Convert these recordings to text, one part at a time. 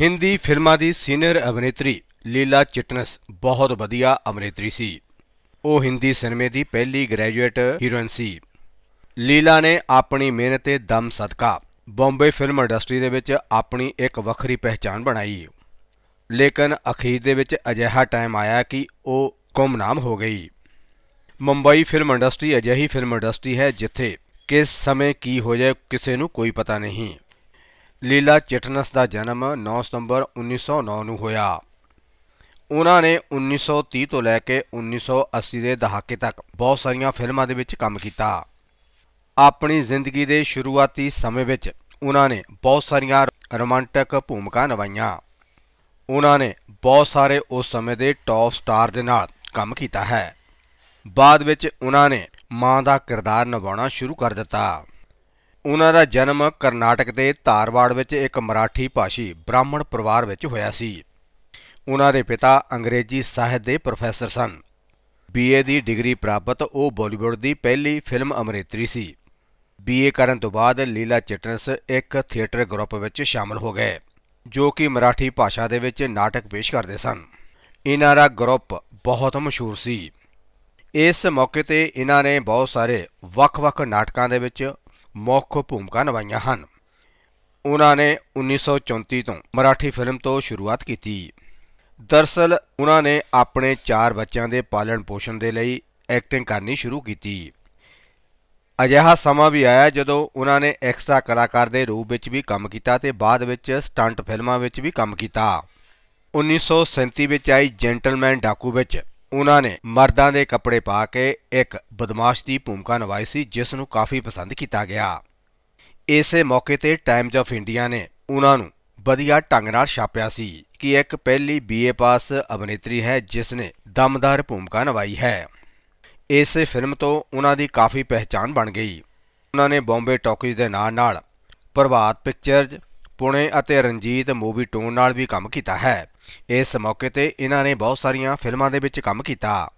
ਹਿੰਦੀ ਫਿਲਮਾਂ ਦੀ ਸੀਨੀਅਰ ਅਭਿਨੇਤਰੀ ਲੀਲਾ ਚਿਟਨਸ ਬਹੁਤ ਵਧੀਆ ਅਭਿਨੇਤਰੀ ਸੀ। ਉਹ ਹਿੰਦੀ ਸਿਨੇਮੇ ਦੀ ਪਹਿਲੀ ਗ੍ਰੈਜੂਏਟ ਹੀਰੋਇਨ ਸੀ। ਲੀਲਾ ਨੇ ਆਪਣੀ ਮਿਹਨਤ ਤੇ ਦਮ ਸਦਕਾ ਬੰਬੇ ਫਿਲਮ ਇੰਡਸਟਰੀ ਦੇ ਵਿੱਚ ਆਪਣੀ ਇੱਕ ਵੱਖਰੀ ਪਹਿਚਾਣ ਬਣਾਈ। ਲੇਕਿਨ ਅਖੀਰ ਦੇ ਵਿੱਚ ਅਜਿਹਾ ਟਾਈਮ ਆਇਆ ਕਿ ਉਹ ਗੁੰਮਨਾਮ ਹੋ ਗਈ। ਮੁੰਬਈ ਫਿਲਮ ਇੰਡਸਟਰੀ ਅਜਿਹੀ ਫਿਲਮ ਇੰਡਸਟਰੀ ਹੈ ਜਿੱਥੇ ਕਿਸ ਸਮੇਂ ਕੀ ਹੋ ਜਾਏ ਕਿਸੇ ਨੂੰ ਕੋਈ ਪਤਾ ਨਹੀਂ। ਲੀਲਾ ਚਿਟਨਸ ਦਾ ਜਨਮ 9 ਸਤੰਬਰ 1909 ਨੂੰ ਹੋਇਆ। ਉਹਨਾਂ ਨੇ 1930 ਤੋਂ ਲੈ ਕੇ 1980 ਦੇ ਦਹਾਕੇ ਤੱਕ ਬਹੁਤ ਸਾਰੀਆਂ ਫਿਲਮਾਂ ਦੇ ਵਿੱਚ ਕੰਮ ਕੀਤਾ। ਆਪਣੀ ਜ਼ਿੰਦਗੀ ਦੇ ਸ਼ੁਰੂਆਤੀ ਸਮੇਂ ਵਿੱਚ ਉਹਨਾਂ ਨੇ ਬਹੁਤ ਸਾਰੀਆਂ ਰੋਮਾਂਟਿਕ ਭੂਮਿਕਾ ਨਿਭਾਈਆਂ। ਉਹਨਾਂ ਨੇ ਬਹੁਤ ਸਾਰੇ ਉਸ ਸਮੇਂ ਦੇ ਟੌਪ ਸਟਾਰ ਦੇ ਨਾਲ ਕੰਮ ਕੀਤਾ ਹੈ। ਬਾਅਦ ਵਿੱਚ ਉਹਨਾਂ ਨੇ ਮਾਂ ਦਾ ਕਿਰਦਾਰ ਨਿਭਾਉਣਾ ਸ਼ੁਰੂ ਕਰ ਦਿੱਤਾ। ਉਹਨਾਂ ਦਾ ਜਨਮ ਕਰਨਾਟਕ ਦੇ ਧਾਰਵਾੜ ਵਿੱਚ ਇੱਕ ਮਰਾਠੀ ਭਾਸ਼ੀ ਬ੍ਰਾਹਮਣ ਪਰਿਵਾਰ ਵਿੱਚ ਹੋਇਆ ਸੀ। ਉਹਨਾਂ ਦੇ ਪਿਤਾ ਅੰਗਰੇਜ਼ੀ ਸਾਹਿਤ ਦੇ ਪ੍ਰੋਫੈਸਰ ਸਨ। ਬੀਏ ਦੀ ਡਿਗਰੀ ਪ੍ਰਾਪਤ ਉਹ ਬਾਲੀਵੁੱਡ ਦੀ ਪਹਿਲੀ ਫਿਲਮ ਅਮਰੇਤਰੀ ਸੀ। ਬੀਏ ਕਰਨ ਤੋਂ ਬਾਅਦ ਲੀਲਾ ਚਿਟਨਸ ਇੱਕ ਥੀਏਟਰ ਗਰੁੱਪ ਵਿੱਚ ਸ਼ਾਮਲ ਹੋ ਗਏ, ਜੋ ਕਿ ਮਰਾਠੀ ਭਾਸ਼ਾ ਦੇ ਵਿੱਚ ਨਾਟਕ ਪੇਸ਼ ਕਰਦੇ ਸਨ। ਇਹਨਾਂ ਦਾ ਗਰੁੱਪ ਬਹੁਤ ਮਸ਼ਹੂਰ ਸੀ। ਇਸ ਮੌਕੇ ਤੇ ਇਹਨਾਂ ਨੇ ਬਹੁਤ ਸਾਰੇ ਵੱਖ-ਵੱਖ ਨਾਟਕਾਂ ਦੇ ਵਿੱਚ ਮੁੱਖ ਭੂਮਿਕਾ ਨਿਭਾਈਆਂ ਹਨ। ਉਹਨਾਂ ਨੇ 1934 ਤੋਂ ਮਰਾਠੀ ਫਿਲਮ ਤੋਂ ਸ਼ੁਰੂਆਤ ਕੀਤੀ। ਦਰਸਲ, ਉਹਨਾਂ ਨੇ ਆਪਣੇ ਚਾਰ ਬੱਚਿਆਂ ਦੇ ਪਾਲਣ ਪੋਸ਼ਣ ਦੇ ਲਈ ਐਕਟਿੰਗ ਕਰਨੀ ਸ਼ੁਰੂ ਕੀਤੀ। ਅਜਿਹਾ ਸਮਾਂ ਵੀ ਆਇਆ ਜਦੋਂ ਉਹਨਾਂ ਨੇ ਐਕਸਟਰਾ ਕਲਾਕਾਰ ਦੇ ਰੂਪ ਵਿੱਚ ਵੀ ਕੰਮ ਕੀਤਾ ਤੇ ਬਾਅਦ ਵਿੱਚ ਸਟੰਟ ਫਿਲਮਾਂ ਵਿੱਚ ਵੀ ਕੰਮ ਕੀਤਾ। 1937 ਵਿੱਚ ਆਈ ਜੈਂਟਲਮੈਨ ਡਾਕੂ ਵਿੱਚ ਉਹਨਾਂ ਨੇ ਮਰਦਾਂ ਦੇ ਕੱਪੜੇ ਪਾ ਕੇ ਇੱਕ ਬਦਮਾਸ਼ ਦੀ ਭੂਮਿਕਾ ਨਿਭਾਈ ਸੀ, ਜਿਸ ਨੂੰ ਕਾਫੀ ਪਸੰਦ ਕੀਤਾ ਗਿਆ। ਇਸੇ ਮੌਕੇ ਤੇ ਟਾਈਮਜ਼ ਆਫ ਇੰਡੀਆ ਨੇ ਉਹਨਾਂ ਨੂੰ ਵਧੀਆ ਢੰਗ ਨਾਲ ਛਾਪਿਆ ਸੀ ਕਿ ਇੱਕ ਪਹਿਲੀ ਬੀਏ ਪਾਸ ਅਭਿਨੇਤਰੀ ਹੈ, ਜਿਸ ਨੇ ਦਮਦਾਰ ਭੂਮਿਕਾ ਨਿਭਾਈ ਹੈ। ਇਸੇ ਫਿਲਮ ਤੋਂ ਉਹਨਾਂ ਦੀ ਕਾਫੀ ਪਹਿਚਾਣ ਬਣ ਗਈ। ਉਹਨਾਂ ਨੇ ਬੰਬੇ ਟਾਕੀਜ਼ ਦੇ ਨਾਂ ਨਾਲ ਪ੍ਰਭਾਤ ਪਿਕਚਰਜ਼ ਪੁਣੇ ਅਤੇ ਰਣਜੀਤ ਮੂਵੀ ਟੋਨ ਨਾਲ ਵੀ ਕੰਮ ਕੀਤਾ ਹੈ। ਇਸ ਮੌਕੇ ਤੇ ਇਹਨਾਂ ਨੇ ਬਹੁਤ ਸਾਰੀਆਂ ਫਿਲਮਾਂ ਦੇ ਵਿੱਚ ਕੰਮ ਕੀਤਾ।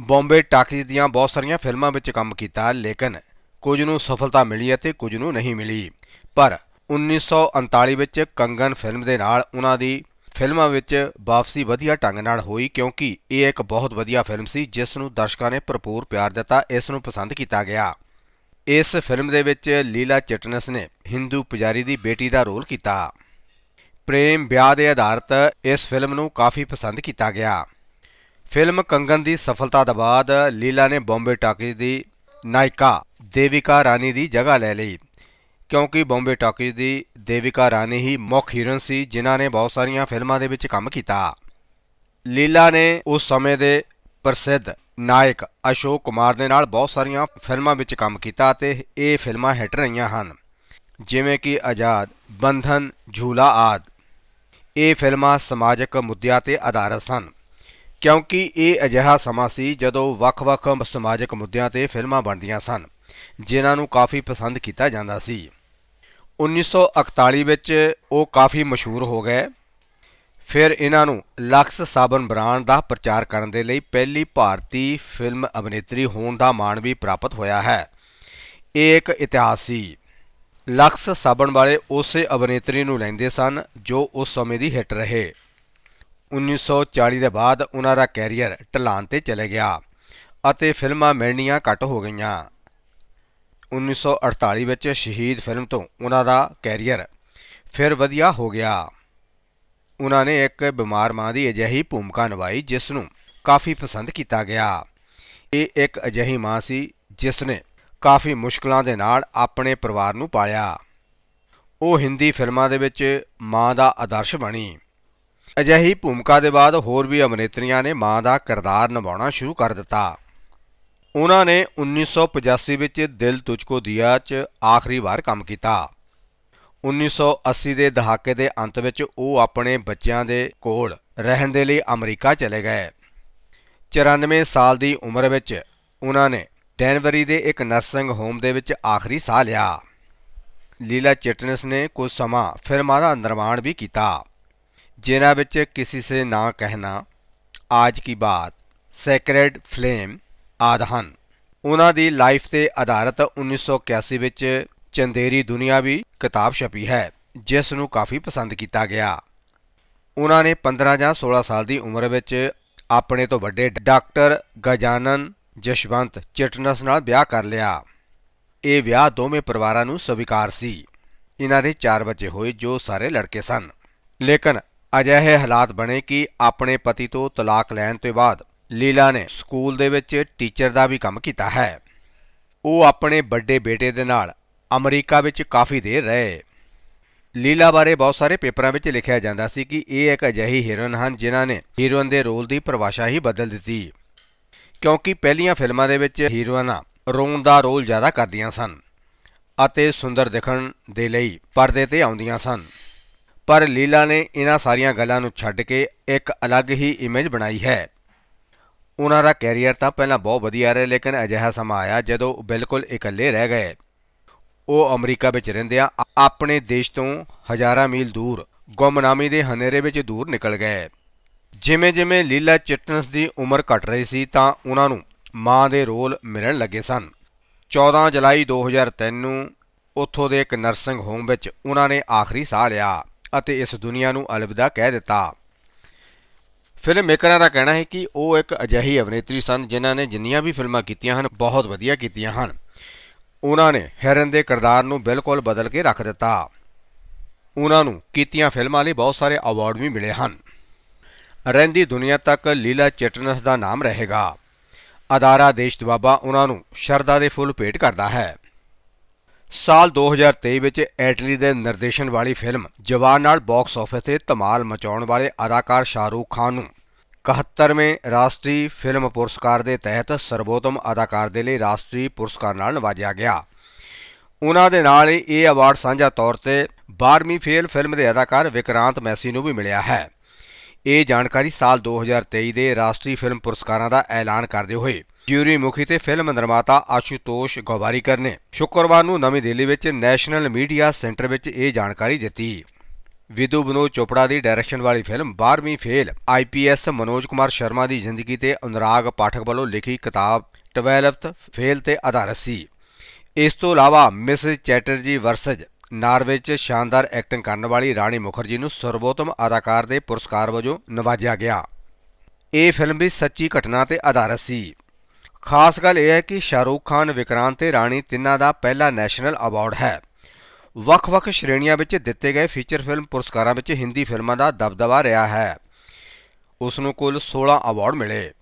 ਬੰਬੇ ਟਾਕੀਜ਼ ਦੀਆਂ ਬਹੁਤ ਸਾਰੀਆਂ ਫਿਲਮਾਂ ਵਿੱਚ ਕੰਮ ਕੀਤਾ, ਲੇਕਿਨ ਕੁਝ ਨੂੰ ਸਫਲਤਾ ਮਿਲੀ ਅਤੇ ਕੁਝ ਨੂੰ ਨਹੀਂ ਮਿਲੀ। ਪਰ 1939 ਵਿੱਚ ਕੰਗਨ ਫਿਲਮ ਦੇ ਨਾਲ ਉਹਨਾਂ ਦੀ ਫਿਲਮਾਂ ਵਿੱਚ ਵਾਪਸੀ ਵਧੀਆ ਢੰਗ ਨਾਲ ਹੋਈ, ਕਿਉਂਕਿ ਇਹ ਇੱਕ ਬਹੁਤ ਵਧੀਆ ਫਿਲਮ ਸੀ, ਜਿਸ ਨੂੰ ਦਰਸ਼ਕਾਂ ਨੇ ਭਰਪੂਰ ਪਿਆਰ ਦਿੱਤਾ, ਇਸ ਨੂੰ ਪਸੰਦ ਕੀਤਾ ਗਿਆ। ਇਸ ਫਿਲਮ ਦੇ ਵਿੱਚ ਲੀਲਾ ਚਟਨਸ ਨੇ ਹਿੰਦੂ ਪੁਜਾਰੀ ਦੀ ਬੇਟੀ ਦਾ ਰੋਲ ਕੀਤਾ। ਪ੍ਰੇਮ ਵਿਆਹ ਦੇ ਆਧਾਰਿਤ ਇਸ ਫਿਲਮ ਨੂੰ ਕਾਫੀ ਪਸੰਦ ਕੀਤਾ ਗਿਆ। ਫਿਲਮ ਕੰਗਨ ਦੀ ਸਫਲਤਾ ਤੋਂ ਬਾਅਦ ਲੀਲਾ ਨੇ ਬੰਬੇ ਟਾਕੀਜ਼ ਦੀ ਨਾਇਕਾ ਦੇਵਿਕਾ ਰਾਣੀ ਦੀ ਜਗ੍ਹਾ ਲੈ ਲਈ। ਕਿਉਂਕਿ ਬੰਬੇ ਟਾਕੀਜ਼ ਦੀ ਦੇਵਿਕਾ ਰਾਣੀ ਹੀ ਮੁੱਖ ਹੀਰੋਇਨ ਸੀ, ਜਿਨ੍ਹਾਂ ਨੇ ਬਹੁਤ ਸਾਰੀਆਂ ਫਿਲਮਾਂ ਦੇ ਵਿੱਚ ਕੰਮ ਕੀਤਾ। ਲੀਲਾ ਨੇ ਉਸ ਸਮੇਂ ਦੇ ਪ੍ਰਸਿੱਧ ਨਾਇਕ ਅਸ਼ੋਕ ਕੁਮਾਰ ਦੇ ਨਾਲ ਬਹੁਤ ਸਾਰੀਆਂ ਫਿਲਮਾਂ ਵਿੱਚ ਕੰਮ ਕੀਤਾ ਅਤੇ ਇਹ ਫਿਲਮਾਂ ਹਿੱਟ ਰਹੀਆਂ ਹਨ। ਜਿਵੇਂ ਕਿ ਆਜ਼ਾਦ, ਬੰਧਨ, ਝੂਲਾ ਆਦਿ। ਇਹ ਫਿਲਮਾਂ ਸਮਾਜਿਕ ਮੁੱਦਿਆਂ ਤੇ ਆਧਾਰਿਤ ਸਨ, ਕਿਉਂਕਿ ਇਹ ਅਜਿਹਾ ਸਮਾਂ ਸੀ ਜਦੋਂ ਵੱਖ-ਵੱਖ ਸਮਾਜਿਕ ਮੁੱਦਿਆਂ ਤੇ ਫਿਲਮਾਂ ਬਣਦੀਆਂ ਸਨ, ਜਿਨ੍ਹਾਂ ਨੂੰ ਕਾਫੀ ਪਸੰਦ ਕੀਤਾ ਜਾਂਦਾ ਸੀ। 1941 ਵਿੱਚ ਉਹ ਕਾਫੀ ਮਸ਼ਹੂਰ ਹੋ ਗਏ। ਫਿਰ ਇਹਨਾਂ ਨੂੰ ਲਕਸ ਸਾਬਨ ਬ੍ਰਾਂਡ ਦਾ ਪ੍ਰਚਾਰ ਕਰਨ ਦੇ ਲਈ ਪਹਿਲੀ ਭਾਰਤੀ ਫਿਲਮ ਅਭਿਨੇਤਰੀ ਹੋਣ ਦਾ ਮਾਣ ਵੀ ਪ੍ਰਾਪਤ ਹੋਇਆ ਹੈ। ਇਹ ਇੱਕ ਇਤਿਹਾਸ ਸੀ। ਲਕਸ ਸਾਬਣ ਵਾਲੇ ਉਸੇ ਅਭਿਨੇਤਰੀ ਨੂੰ ਲੈਂਦੇ ਸਨ ਜੋ ਉਸ ਸਮੇਂ ਦੀ ਹਿੱਟ ਰਹੇ। 1940 ਦੇ ਬਾਅਦ ਉਹਨਾਂ ਦਾ ਕੈਰੀਅਰ ਢਲਾਨ ਤੇ ਚਲੇ ਗਿਆ ਅਤੇ ਫਿਲਮਾਂ ਮਿਲਣੀਆਂ ਘੱਟ ਹੋ ਗਈਆਂ। 1948 ਵਿੱਚ ਸ਼ਹੀਦ ਫਿਲਮ ਤੋਂ ਉਹਨਾਂ ਦਾ ਕੈਰੀਅਰ ਫਿਰ ਵਧੀਆ ਹੋ ਗਿਆ। ਉਹਨਾਂ ਨੇ ਇੱਕ ਬਿਮਾਰ ਮਾਂ ਦੀ ਅਜਿਹੀ ਭੂਮਿਕਾ ਨਿਭਾਈ ਜਿਸ ਨੂੰ ਕਾਫੀ ਪਸੰਦ ਕੀਤਾ ਗਿਆ। ਇਹ ਇੱਕ ਅਜਿਹੀ ਮਾਂ ਸੀ ਜਿਸ ਨੇ ਕਾਫੀ ਮੁਸ਼ਕਲਾਂ ਦੇ ਨਾਲ ਆਪਣੇ ਪਰਿਵਾਰ ਨੂੰ ਪਾਲਿਆ। ਉਹ ਹਿੰਦੀ ਫਿਲਮਾਂ ਦੇ ਵਿੱਚ ਮਾਂ ਦਾ ਆਦਰਸ਼ ਬਣੀ। ਅਜਿਹੀ ਭੂਮਿਕਾ ਦੇ ਬਾਅਦ ਹੋਰ ਵੀ ਅਭਿਨੇਤਰੀਆਂ ਨੇ ਮਾਂ ਦਾ ਕਿਰਦਾਰ ਨਿਭਾਉਣਾ ਸ਼ੁਰੂ ਕਰ ਦਿੱਤਾ। ਉਹਨਾਂ ਨੇ 1985 ਵਿੱਚ ਦਿਲ ਤੁਝਕੋ ਦਿਆ 'ਚ ਆਖਰੀ ਵਾਰ ਕੰਮ ਕੀਤਾ। 1980 ਦੇ ਦਹਾਕੇ ਦੇ ਅੰਤ ਵਿੱਚ ਉਹ ਆਪਣੇ ਬੱਚਿਆਂ ਦੇ ਕੋਲ ਰਹਿਣ ਦੇ ਲਈ ਅਮਰੀਕਾ ਚਲੇ ਗਏ। 94 ਸਾਲ ਦੀ ਉਮਰ ਵਿੱਚ ਉਹਨਾਂ ਨੇ ਡੈਨਵਰੀ ਦੇ ਇੱਕ ਨਰਸਿੰਗ ਹੋਮ ਦੇ ਵਿੱਚ ਆਖਰੀ ਸਾਹ ਲਿਆ। ਲੀਲਾ ਚਿਟਨਸ ਨੇ ਕੁਝ ਸਮਾਂ ਫਿਲਮਾਂ ਦਾ ਨਿਰਮਾਣ ਵੀ ਕੀਤਾ। ਜਿਨ੍ਹਾਂ ਵਿੱਚ ਕਿਸੇ ਸੇ ਨਾ ਕਹਿਣਾ ਆਜ ਕੀ ਬਾਤ, ਸੈਕ੍ਰੇਡ ਫਲੇਮ ਆਦਿ ਹਨ। ਉਹਨਾਂ ਦੀ ਲਾਈਫ ਤੇ ਆਧਾਰਿਤ 1981 ਵਿੱਚ ਚੰਦੇਰੀ ਦੁਨੀਆ ਵੀ ਕਿਤਾਬ ਛਪੀ ਹੈ, ਜਿਸ ਨੂੰ ਕਾਫੀ ਪਸੰਦ ਕੀਤਾ ਗਿਆ। ਉਹਨਾਂ ਨੇ 15 ਜਾਂ 16 ਸਾਲ ਦੀ ਉਮਰ ਵਿੱਚ ਆਪਣੇ ਤੋਂ ਵੱਡੇ ਡਾਕਟਰ ਗਜਾਨਨ ਜਸ਼ਵੰਤ ਚਿਟਨਸ ਨਾਲ ਵਿਆਹ ਕਰ ਲਿਆ। ਇਹ ਵਿਆਹ ਦੋਵੇਂ ਪਰਿਵਾਰਾਂ ਨੂੰ ਸਵੀਕਾਰ ਸੀ। ਇਹਨਾਂ ਦੇ ਚਾਰ ਬੱਚੇ ਹੋਏ ਜੋ ਸਾਰੇ ਲੜਕੇ ਸਨ। ਲੇਕਿਨ ਅਜਿਹੇ ਹਾਲਾਤ ਬਣੇ ਕਿ ਆਪਣੇ ਪਤੀ ਤੋਂ ਤਲਾਕ ਲੈਣ ਤੋਂ ਬਾਅਦ ਲੀਲਾ ਨੇ ਸਕੂਲ ਦੇ ਵਿੱਚ ਟੀਚਰ ਦਾ ਵੀ ਕੰਮ ਕੀਤਾ ਹੈ। ਉਹ ਆਪਣੇ ਵੱਡੇ ਬੇਟੇ ਦੇ ਨਾਲ ਅਮਰੀਕਾ ਵਿੱਚ ਕਾਫੀ ਦੇਰ ਰਹੇ। ਲੀਲਾ ਬਾਰੇ ਬਹੁਤ ਸਾਰੇ ਪੇਪਰਾਂ ਵਿੱਚ ਲਿਖਿਆ ਜਾਂਦਾ ਸੀ ਕਿ ਇਹ ਇੱਕ ਅਜਿਹੀ ਹੀਰੋਇਨ ਹਨ ਜਿਨ੍ਹਾਂ ਨੇ ਹੀਰੋਇਨ ਦੇ ਰੋਲ ਦੀ ਪਰਿਭਾਸ਼ਾ ਹੀ ਬਦਲ ਦਿੱਤੀ। ਕਿਉਂਕਿ ਪਹਿਲੀਆਂ ਫਿਲਮਾਂ ਦੇ ਵਿੱਚ ਹੀਰੋਇਨਾਂ ਰੋਣ ਦਾ ਰੋਲ ਜ਼ਿਆਦਾ ਕਰਦੀਆਂ ਸਨ ਅਤੇ ਸੁੰਦਰ ਦਿਖਣ ਦੇ ਲਈ ਪਰਦੇ ਤੇ ਆਉਂਦੀਆਂ ਸਨ। ਪਰ ਲੀਲਾ ਨੇ ਇਹਨਾਂ ਸਾਰੀਆਂ ਗੱਲਾਂ ਨੂੰ ਛੱਡ ਕੇ ਇੱਕ ਅਲੱਗ ਹੀ ਇਮੇਜ ਬਣਾਈ ਹੈ। ਉਹਨਾਂ ਦਾ ਕੈਰੀਅਰ ਤਾਂ ਪਹਿਲਾਂ ਬਹੁਤ ਵਧੀਆ ਰਿਹਾ, ਲੇਕਿਨ ਅਜਿਹਾ ਸਮਾਂ ਆਇਆ ਜਦੋਂ ਉਹ ਬਿਲਕੁਲ ਇਕੱਲੇ ਰਹਿ ਗਏ। ਉਹ ਅਮਰੀਕਾ ਵਿੱਚ ਰਹਿੰਦਿਆਂ ਆ- ਆਪਣੇ ਦੇਸ਼ ਤੋਂ ਹਜ਼ਾਰਾਂ ਮੀਲ ਦੂਰ, ਗੁੰਮਨਾਮੀ ਦੇ ਹਨੇਰੇ ਵਿੱਚ ਦੂਰ ਨਿਕਲ ਗਏ। ਜਿਵੇਂ ਜਿਵੇਂ ਲੀਲਾ ਚਿਟਨਸ ਦੀ ਉਮਰ ਘਟ ਰਹੀ ਸੀ ਤਾਂ ਉਹਨਾਂ ਨੂੰ ਮਾਂ ਦੇ ਰੋਲ ਮਿਲਣ ਲੱਗੇ ਸਨ। 14 ਜੁਲਾਈ 2003 ਨੂੰ ਉੱਥੋਂ ਦੇ ਇੱਕ ਨਰਸਿੰਗ ਹੋਮ ਵਿੱਚ ਉਹਨਾਂ ਨੇ ਆਖਰੀ ਸਾਹ ਲਿਆ ਅਤੇ ਇਸ ਦੁਨੀਆ ਨੂੰ ਅਲਵਿਦਾ ਕਹਿ ਦਿੱਤਾ। ਫਿਲਮ ਮੇਕਰਾਂ ਦਾ ਕਹਿਣਾ ਹੈ ਕਿ ਉਹ ਇੱਕ ਅਜਿਹੀ ਅਭਿਨੇਤਰੀ ਸਨ ਜਿਨ੍ਹਾਂ ਨੇ ਜਿੰਨੀਆਂ ਵੀ ਫਿਲਮਾਂ ਕੀਤੀਆਂ ਹਨ, ਬਹੁਤ ਵਧੀਆ ਕੀਤੀਆਂ ਹਨ। ਉਹਨਾਂ ਨੇ ਹੈਰਨ ਦੇ ਕਿਰਦਾਰ ਨੂੰ ਬਿਲਕੁਲ ਬਦਲ ਕੇ ਰੱਖ ਦਿੱਤਾ। ਉਹਨਾਂ ਨੂੰ ਕੀਤੀਆਂ ਫਿਲਮਾਂ ਲਈ ਬਹੁਤ ਸਾਰੇ ਅਵਾਰਡ ਵੀ ਮਿਲੇ ਹਨ। ਰਹਿੰਦੀ ਦੁਨੀਆ ਤੱਕ ਲੀਲਾ ਚਿਟਨਸ ਦਾ ਨਾਮ ਰਹੇਗਾ। ਅਦਾਰਾ ਦੇਸ਼ ਦੁਆਬਾ ਉਹਨਾਂ ਨੂੰ ਸ਼ਰਧਾ ਦੇ ਫੁੱਲ ਭੇਟ ਕਰਦਾ ਹੈ। ਸਾਲ 2023 ਵਿੱਚ ਐਟਲੀ ਦੇ ਨਿਰਦੇਸ਼ਨ ਵਾਲੀ ਫਿਲਮ ਜਵਾਨ ਨਾਲ ਬਾਕਸ ਆਫਿਸ ਤੇ ਧਮਾਲ ਮਚਾਉਣ ਵਾਲੇ ਅਦਾਕਾਰ ਸ਼ਾਹਰੂਖ ਖਾਨ ਨੂੰ 71ਵੇਂ ਰਾਸ਼ਟਰੀ ਫਿਲਮ ਪੁਰਸਕਾਰ ਦੇ ਤਹਿਤ ਸਰਬੋਤਮ ਅਦਾਕਾਰ ਦੇ ਲਈ ਰਾਸ਼ਟਰੀ ਪੁਰਸਕਾਰ ਨਾਲ ਨਵਾਜਿਆ ਗਿਆ। ਉਹਨਾਂ ਦੇ ਨਾਲ ਹੀ ਇਹ ਅਵਾਰਡ ਸਾਂਝਾ ਤੌਰ ਤੇ 12ਵੀਂ ਫੇਲ ਫਿਲਮ ਦੇ ਅਦਾਕਾਰ ਵਿਕਰਾਂਤ ਮੈਸੀ ਨੂੰ ਵੀ ਮਿਲਿਆ ਹੈ। ਇਹ ਜਾਣਕਾਰੀ ਸਾਲ 2023 ਦੇ ਰਾਸ਼ਟਰੀ ਫਿਲਮ ਪੁਰਸਕਾਰਾਂ ਦਾ ਐਲਾਨ ਕਰਦੇ ਹੋਏ ਜਿਊਰੀ ਮੁਖੀ ਤੇ ਫਿਲਮ ਨਿਰਮਾਤਾ ਆਸ਼ੂਤੋਸ਼ ਗੋਵਾਰੀਕਰ ਨੇ ਸ਼ੁੱਕਰਵਾਰ ਨੂੰ ਨਵੀਂ ਦਿੱਲੀ ਵਿੱਚ ਨੈਸ਼ਨਲ ਮੀਡੀਆ ਸੈਂਟਰ ਵਿੱਚ ਇਹ ਜਾਣਕਾਰੀ ਦਿੱਤੀ। ਵਿਦੂ ਬਨੋਦ ਚੋਪੜਾ ਦੀ ਡਾਇਰੈਕਸ਼ਨ ਵਾਲੀ ਫਿਲਮ 12ਵੀਂ ਫੇਲ ਆਈਪੀਐਸ ਮਨੋਜ ਕੁਮਾਰ ਸ਼ਰਮਾ ਦੀ ਜ਼ਿੰਦਗੀ ਤੇ ਅਨੁਰਾਗ ਪਾਠਕ ਵੱਲੋਂ ਲਿਖੀ ਕਿਤਾਬ 12th ਫੇਲ ਤੇ ਆਧਾਰਿਤ ਸੀ। ਇਸ ਤੋਂ ਇਲਾਵਾ ਮਿਸ ਚੈਟਰਜੀ ਵਰਸਜ ਨਾਰਵੇ 'ਚ ਸ਼ਾਨਦਾਰ ਐਕਟਿੰਗ ਕਰਨ ਵਾਲੀ ਰਾਣੀ ਮੁਖਰਜੀ ਨੂੰ ਸਰਬੋਤਮ ਅਦਾਕਾਰ ਦੇ ਪੁਰਸਕਾਰ ਵਜੋਂ ਨਵਾਜਿਆ ਗਿਆ। ਇਹ ਫਿਲਮ ਵੀ ਸੱਚੀ ਘਟਨਾ ਤੇ ਆਧਾਰਿਤ ਸੀ। ਖਾਸ ਗੱਲ ਇਹ ਹੈ ਕਿ ਸ਼ਾਹਰੂਖ ਖਾਨ, ਵਿਕਰਾਂਤ ਤੇ ਰਾਣੀ ਤਿੰਨਾਂ ਦਾ ਪਹਿਲਾ ਨੈਸ਼ਨਲ ਅਵਾਰਡ ਹੈ। ਵੱਖ-ਵੱਖ ਸ਼੍ਰੇਣੀਆਂ ਵਿੱਚ ਦਿੱਤੇ ਗਏ ਫੀਚਰ ਫਿਲਮ ਪੁਰਸਕਾਰਾਂ ਵਿੱਚ ਹਿੰਦੀ ਫਿਲਮਾਂ ਦਾ ਦਬਦਬਾ ਰਿਹਾ ਹੈ। ਉਸ ਨੂੰ ਕੁੱਲ 16 ਅਵਾਰਡ ਮਿਲੇ।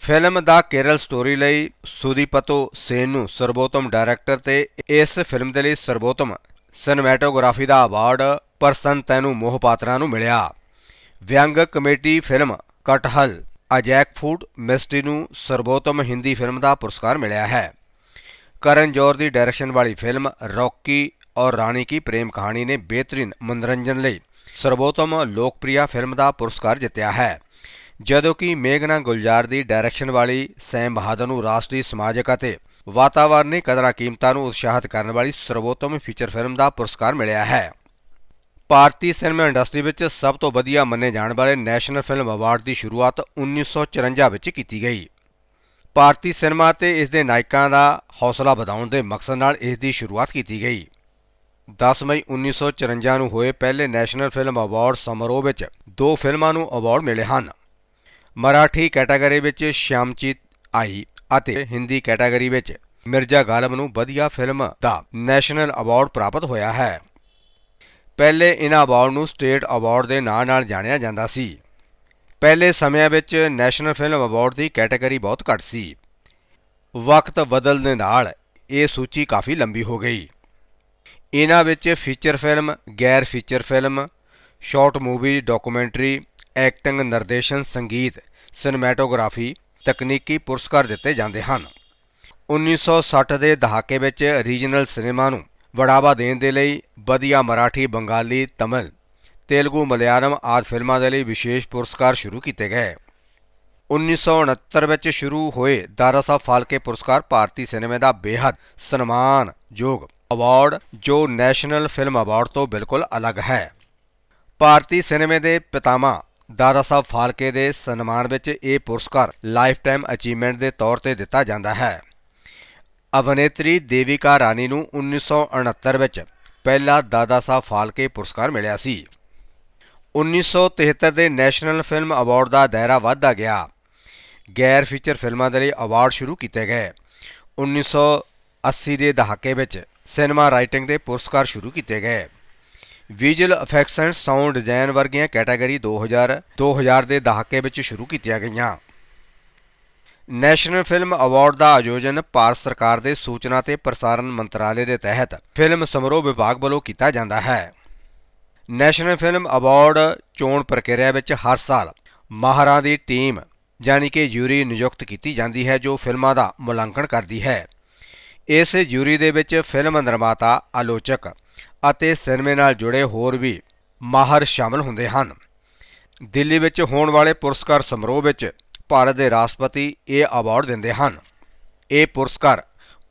ਫਿਲਮ ਦਾ ਕੇਰਲ ਸਟੋਰੀ ਲਈ ਸੁਦੀਪਤੋ ਸੇਨ ਨੂੰ ਸਰਬੋਤਮ ਡਾਇਰੈਕਟਰ ਤੇ ਇਸ ਫਿਲਮ ਦੇ ਲਈ ਸਰਬੋਤਮ ਸਿਨੇਮੈਟੋਗ੍ਰਾਫੀ ਦਾ ਅਵਾਰਡ ਪਰਸਨ ਤੈਨੂੰ ਮੋਹਪਾਤਰਾ ਨੂੰ ਮਿਲਿਆ। ਵਿਅੰਗ committee film Kathal, a jackfruit mystery ਨੂੰ ਸਰਬੋਤਮ ਹਿੰਦੀ ਫਿਲਮ ਦਾ ਪੁਰਸਕਾਰ ਮਿਲਿਆ ਹੈ। ਕਰਨ ਜੌਹਰ ਦੀ ਡਾਇਰੈਕਸ਼ਨ ਵਾਲੀ ਫਿਲਮ ਰੌਕੀ ਔਰ ਰਾਣੀ ਕੀ ਪ੍ਰੇਮ ਕਹਾਣੀ ਨੇ ਬਿਹਤਰੀਨ ਮਨੋਰੰਜਨ ਲਈ ਸਰਬੋਤਮ ਲੋਕਪ੍ਰਿਯ ਫਿਲਮ ਦਾ ਪੁਰਸਕਾਰ ਜਿੱਤਿਆ ਹੈ। ਜਦੋਂ ਕਿ ਮੇਘਨਾ ਗੁਲਜ਼ਾਰ ਦੀ ਡਾਇਰੈਕਸ਼ਨ ਵਾਲੀ ਸੈਮ ਬਹਾਦਰ ਨੂੰ ਰਾਸ਼ਟਰੀ ਸਮਾਜਿਕ ਅਤੇ ਵਾਤਾਵਰਣੀ ਕਦਰਾਂ ਕੀਮਤਾਂ ਨੂੰ ਉਤਸ਼ਾਹਿਤ ਕਰਨ ਵਾਲੀ ਸਰਵੋਤਮ ਫੀਚਰ ਫਿਲਮ ਦਾ ਪੁਰਸਕਾਰ ਮਿਲਿਆ ਹੈ। ਭਾਰਤੀ ਸਿਨੇਮਾ ਇੰਡਸਟਰੀ ਵਿੱਚ ਸਭ ਤੋਂ ਵਧੀਆ ਮੰਨੇ ਜਾਣ ਵਾਲੇ ਨੈਸ਼ਨਲ ਫਿਲਮ ਅਵਾਰਡ ਦੀ ਸ਼ੁਰੂਆਤ 1954 ਵਿੱਚ ਕੀਤੀ ਗਈ। ਭਾਰਤੀ ਸਿਨੇਮਾ ਤੇ ਇਸ ਦੇ ਨਾਇਕਾਂ ਦਾ ਹੌਸਲਾ ਵਧਾਉਣ ਦੇ ਮਕਸਦ ਨਾਲ ਇਸ ਦੀ ਸ਼ੁਰੂਆਤ ਕੀਤੀ ਗਈ। 10 ਮਈ 1954 ਨੂੰ ਹੋਏ ਪਹਿਲੇ ਨੈਸ਼ਨਲ ਫਿਲਮ ਅਵਾਰਡ ਸਮਾਰੋਹ ਵਿੱਚ ਦੋ ਫਿਲਮਾਂ ਨੂੰ ਅਵਾਰਡ ਮਿਲੇ ਹਨ। ਮਰਾਠੀ ਕੈਟਾਗਰੀ ਵਿੱਚ ਸ਼ਿਆਮਚੀਤ ਆਈ ਅਤੇ ਹਿੰਦੀ ਕੈਟਾਗਰੀ ਵਿੱਚ ਮਿਰਜ਼ਾ ਗਾਲਬ ਨੂੰ ਵਧੀਆ ਫਿਲਮ ਦਾ ਨੈਸ਼ਨਲ ਅਵਾਰਡ ਪ੍ਰਾਪਤ ਹੋਇਆ ਹੈ। ਪਹਿਲੇ ਇਹਨਾਂ ਅਵਾਰਡ ਨੂੰ ਸਟੇਟ ਅਵਾਰਡ ਦੇ ਨਾਂ ਨਾਲ ਜਾਣਿਆ ਜਾਂਦਾ ਸੀ। ਪਹਿਲੇ ਸਮਿਆਂ ਵਿੱਚ ਨੈਸ਼ਨਲ ਫਿਲਮ ਅਵਾਰਡ ਦੀ ਕੈਟਾਗਰੀ ਬਹੁਤ ਘੱਟ ਸੀ। ਵਕਤ ਬਦਲਣ ਦੇ ਨਾਲ ਇਹ ਸੂਚੀ ਕਾਫੀ ਲੰਬੀ ਹੋ ਗਈ। ਇਹਨਾਂ ਵਿੱਚ ਫੀਚਰ ਫਿਲਮ, ਗੈਰ feature film, short movie, documentary, acting, ਨਿਰਦੇਸ਼ਨ, ਸੰਗੀਤ, ਸਿਨੇਮੈਟੋਗ੍ਰਾਫੀ ਤਕਨੀਕੀ ਪੁਰਸਕਾਰ ਦਿੱਤੇ ਜਾਂਦੇ ਹਨ। 1960 ਦੇ ਦਹਾਕੇ ਵਿੱਚ ਰੀਜਨਲ ਸਿਨੇਮਾ ਨੂੰ ਵੜਾਵਾ ਦੇਣ ਦੇ ਲਈ ਵਧੀਆ ਮਰਾਠੀ ਬੰਗਾਲੀ, ਤਮਿਲ, ਤੇਲਗੂ, ਮਲਿਆਲਮ ਆਦਿ ਫਿਲਮਾਂ ਦੇ ਲਈ ਵਿਸ਼ੇਸ਼ ਪੁਰਸਕਾਰ ਸ਼ੁਰੂ ਕੀਤੇ ਗਏ। 1969 ਵਿੱਚ ਸ਼ੁਰੂ ਹੋਏ ਦਾਦਾ ਸਾਹਿਬ ਫਾਲਕੇ ਪੁਰਸਕਾਰ ਭਾਰਤੀ ਸਿਨੇਮੇ ਦਾ ਬੇਹੱਦ ਸਨਮਾਨਯੋਗ ਅਵਾਰਡ, ਜੋ ਨੈਸ਼ਨਲ ਫਿਲਮ ਅਵਾਰਡ ਤੋਂ ਬਿਲਕੁਲ ਅਲੱਗ ਹੈ। ਭਾਰਤੀ ਸਿਨੇਮੇ ਦੇ ਪਿਤਾਮਾ ਦਾਦਾ ਸਾਹਿਬ ਫਾਲਕੇ ਦੇ ਸਨਮਾਨ ਵਿੱਚ ਇਹ ਪੁਰਸਕਾਰ ਲਾਈਫ ਟਾਈਮ ਅਚੀਵਮੈਂਟ ਦੇ ਤੌਰ ਤੇ ਦਿੱਤਾ ਜਾਂਦਾ ਹੈ। ਅਭਿਨੇਤਰੀ ਦੇਵਿਕਾ ਰਾਣੀ ਨੂੰ 1969 ਵਿੱਚ ਪਹਿਲਾ ਦਾਦਾ ਸਾਹਿਬ ਫਾਲਕੇ ਪੁਰਸਕਾਰ ਮਿਲਿਆ ਸੀ। 1973 ਦੇ ਨੈਸ਼ਨਲ ਫਿਲਮ ਅਵਾਰਡ ਦਾ ਦਾਇਰਾ ਵਧਦਾ ਗਿਆ। ਗੈਰ ਫੀਚਰ ਫਿਲਮਾਂ ਦੇ ਲਈ ਅਵਾਰਡ ਸ਼ੁਰੂ ਕੀਤੇ ਗਏ। 1980 ਦੇ ਦਹਾਕੇ ਵਿੱਚ ਸਿਨੇਮਾ ਰਾਈਟਿੰਗ ਦੇ ਪੁਰਸਕਾਰ ਸ਼ੁਰੂ ਕੀਤੇ ਗਏ। Visual effects and sound design ਵਰਗੀਆਂ ਕੈਟਾਗਰੀ 2000 2000 ਦੇ ਦਹਾਕੇ ਵਿੱਚ ਸ਼ੁਰੂ ਕੀਤੀਆਂ ਗਈਆਂ। ਨੈਸ਼ਨਲ ਫਿਲਮ ਅਵਾਰਡ ਦਾ ਆਯੋਜਨ ਭਾਰਤ ਸਰਕਾਰ ਦੇ ਸੂਚਨਾ ਤੇ ਪ੍ਰਸਾਰਣ ਮੰਤਰਾਲੇ ਦੇ ਤਹਿਤ ਫਿਲਮ ਸਮਾਰੋਹ ਵਿਭਾਗ ਵੱਲੋਂ ਕੀਤਾ ਜਾਂਦਾ ਹੈ। ਨੈਸ਼ਨਲ ਫਿਲਮ ਅਵਾਰਡ ਚੋਣ ਪ੍ਰਕਿਰਿਆ ਵਿੱਚ ਹਰ ਸਾਲ ਮਾਹਰਾਂ ਦੀ ਟੀਮ, ਯਾਨੀ ਕਿ ਜੂਰੀ ਨਿਯੁਕਤ ਕੀਤੀ ਜਾਂਦੀ ਹੈ ਜੋ ਫਿਲਮਾਂ ਦਾ ਮੁਲਾਂਕਣ ਕਰਦੀ ਹੈ। ਇਸ ਜੂਰੀ ਦੇ ਵਿੱਚ ਫਿਲਮ ਨਿਰਮਾਤਾ, ਆਲੋਚਕ ਅਤੇ ਸਿਨੇਮੇ ਨਾਲ ਜੁੜੇ ਹੋਰ ਵੀ ਮਾਹਰ ਸ਼ਾਮਲ ਹੁੰਦੇ ਹਨ। ਦਿੱਲੀ ਵਿੱਚ ਹੋਣ ਵਾਲੇ ਪੁਰਸਕਾਰ ਸਮਾਰੋਹ ਵਿੱਚ ਭਾਰਤ ਦੇ ਰਾਸ਼ਟਰਪਤੀ ਇਹ ਅਵਾਰਡ ਦਿੰਦੇ ਹਨ। ਇਹ ਪੁਰਸਕਾਰ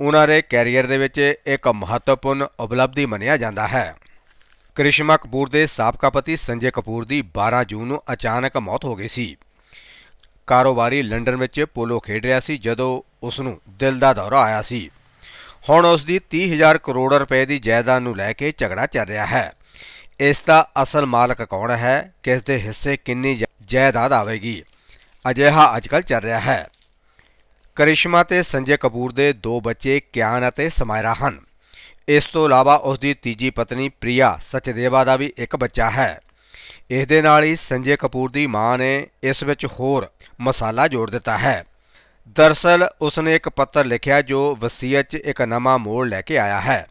ਉਹਨਾਂ ਦੇ ਕੈਰੀਅਰ ਦੇ ਵਿੱਚ ਇੱਕ ਮਹੱਤਵਪੂਰਨ ਉਪਲਬਧੀ ਮੰਨਿਆ ਜਾਂਦਾ ਹੈ। ਕ੍ਰਿਸ਼ਮਾ ਕਪੂਰ ਦੇ ਸਾਬਕਾ ਪਤੀ ਸੰਜੇ ਕਪੂਰ ਦੀ 12 ਜੂਨ ਨੂੰ ਅਚਾਨਕ ਮੌਤ ਹੋ ਗਈ ਸੀ। ਕਾਰੋਬਾਰੀ ਲੰਡਨ ਵਿੱਚ ਪੋਲੋ ਖੇਡ ਰਿਹਾ ਸੀ ਜਦੋਂ ਉਸ ਨੂੰ ਦਿਲ ਦਾ ਦੌਰਾ ਆਇਆ ਸੀ। ਹੁਣ ਉਸ ਦੀ 30000 ਕਰੋੜ ਰੁਪਏ ਦੀ ਜਾਇਦਾਦ ਨੂੰ ਲੈ ਕੇ ਝਗੜਾ ਚੱਲ ਰਿਹਾ ਹੈ। ਇਸ ਦਾ ਅਸਲ ਮਾਲਕ ਕੌਣ ਹੈ? ਕਿਸ ਦੇ ਹਿੱਸੇ ਕਿੰਨੀ ਜਾ- ਜਾਇਦਾਦ ਆਵੇਗੀ? ਅਜਿਹਾ ਅੱਜਕੱਲ ਚੱਲ ਰਿਹਾ ਹੈ। ਕਰਿਸ਼ਮਾ ਤੇ ਸੰਜੇ ਕਪੂਰ ਦੇ ਦੋ ਬੱਚੇ ਕਿਆਨ ਅਤੇ ਸਮਾਇਰਾ ਹਨ। ਇਸ ਤੋਂ ਇਲਾਵਾ ਉਸ ਦੀ ਤੀਜੀ ਪਤਨੀ ਪ੍ਰਿਆ ਸਚਦੇਵਾ ਦਾ ਵੀ ਇੱਕ ਬੱਚਾ ਹੈ। ਇਸ ਦੇ ਨਾਲ ਹੀ ਸੰਜੇ ਕਪੂਰ ਦੀ ਮਾਂ ਨੇ ਇਸ ਵਿੱਚ ਹੋਰ ਮਸਾਲਾ ਜੋੜ ਦਿੱਤਾ ਹੈ। ਦਰਸਲ ਉਸਨੇ ਇੱਕ ਪੱਤਰ ਲਿਖਿਆ ਜੋ ਵਸੀਅਤ 'ਚ ਇੱਕ ਨਵਾਂ ਮੋੜ ਲੈ ਕੇ ਆਇਆ ਹੈ।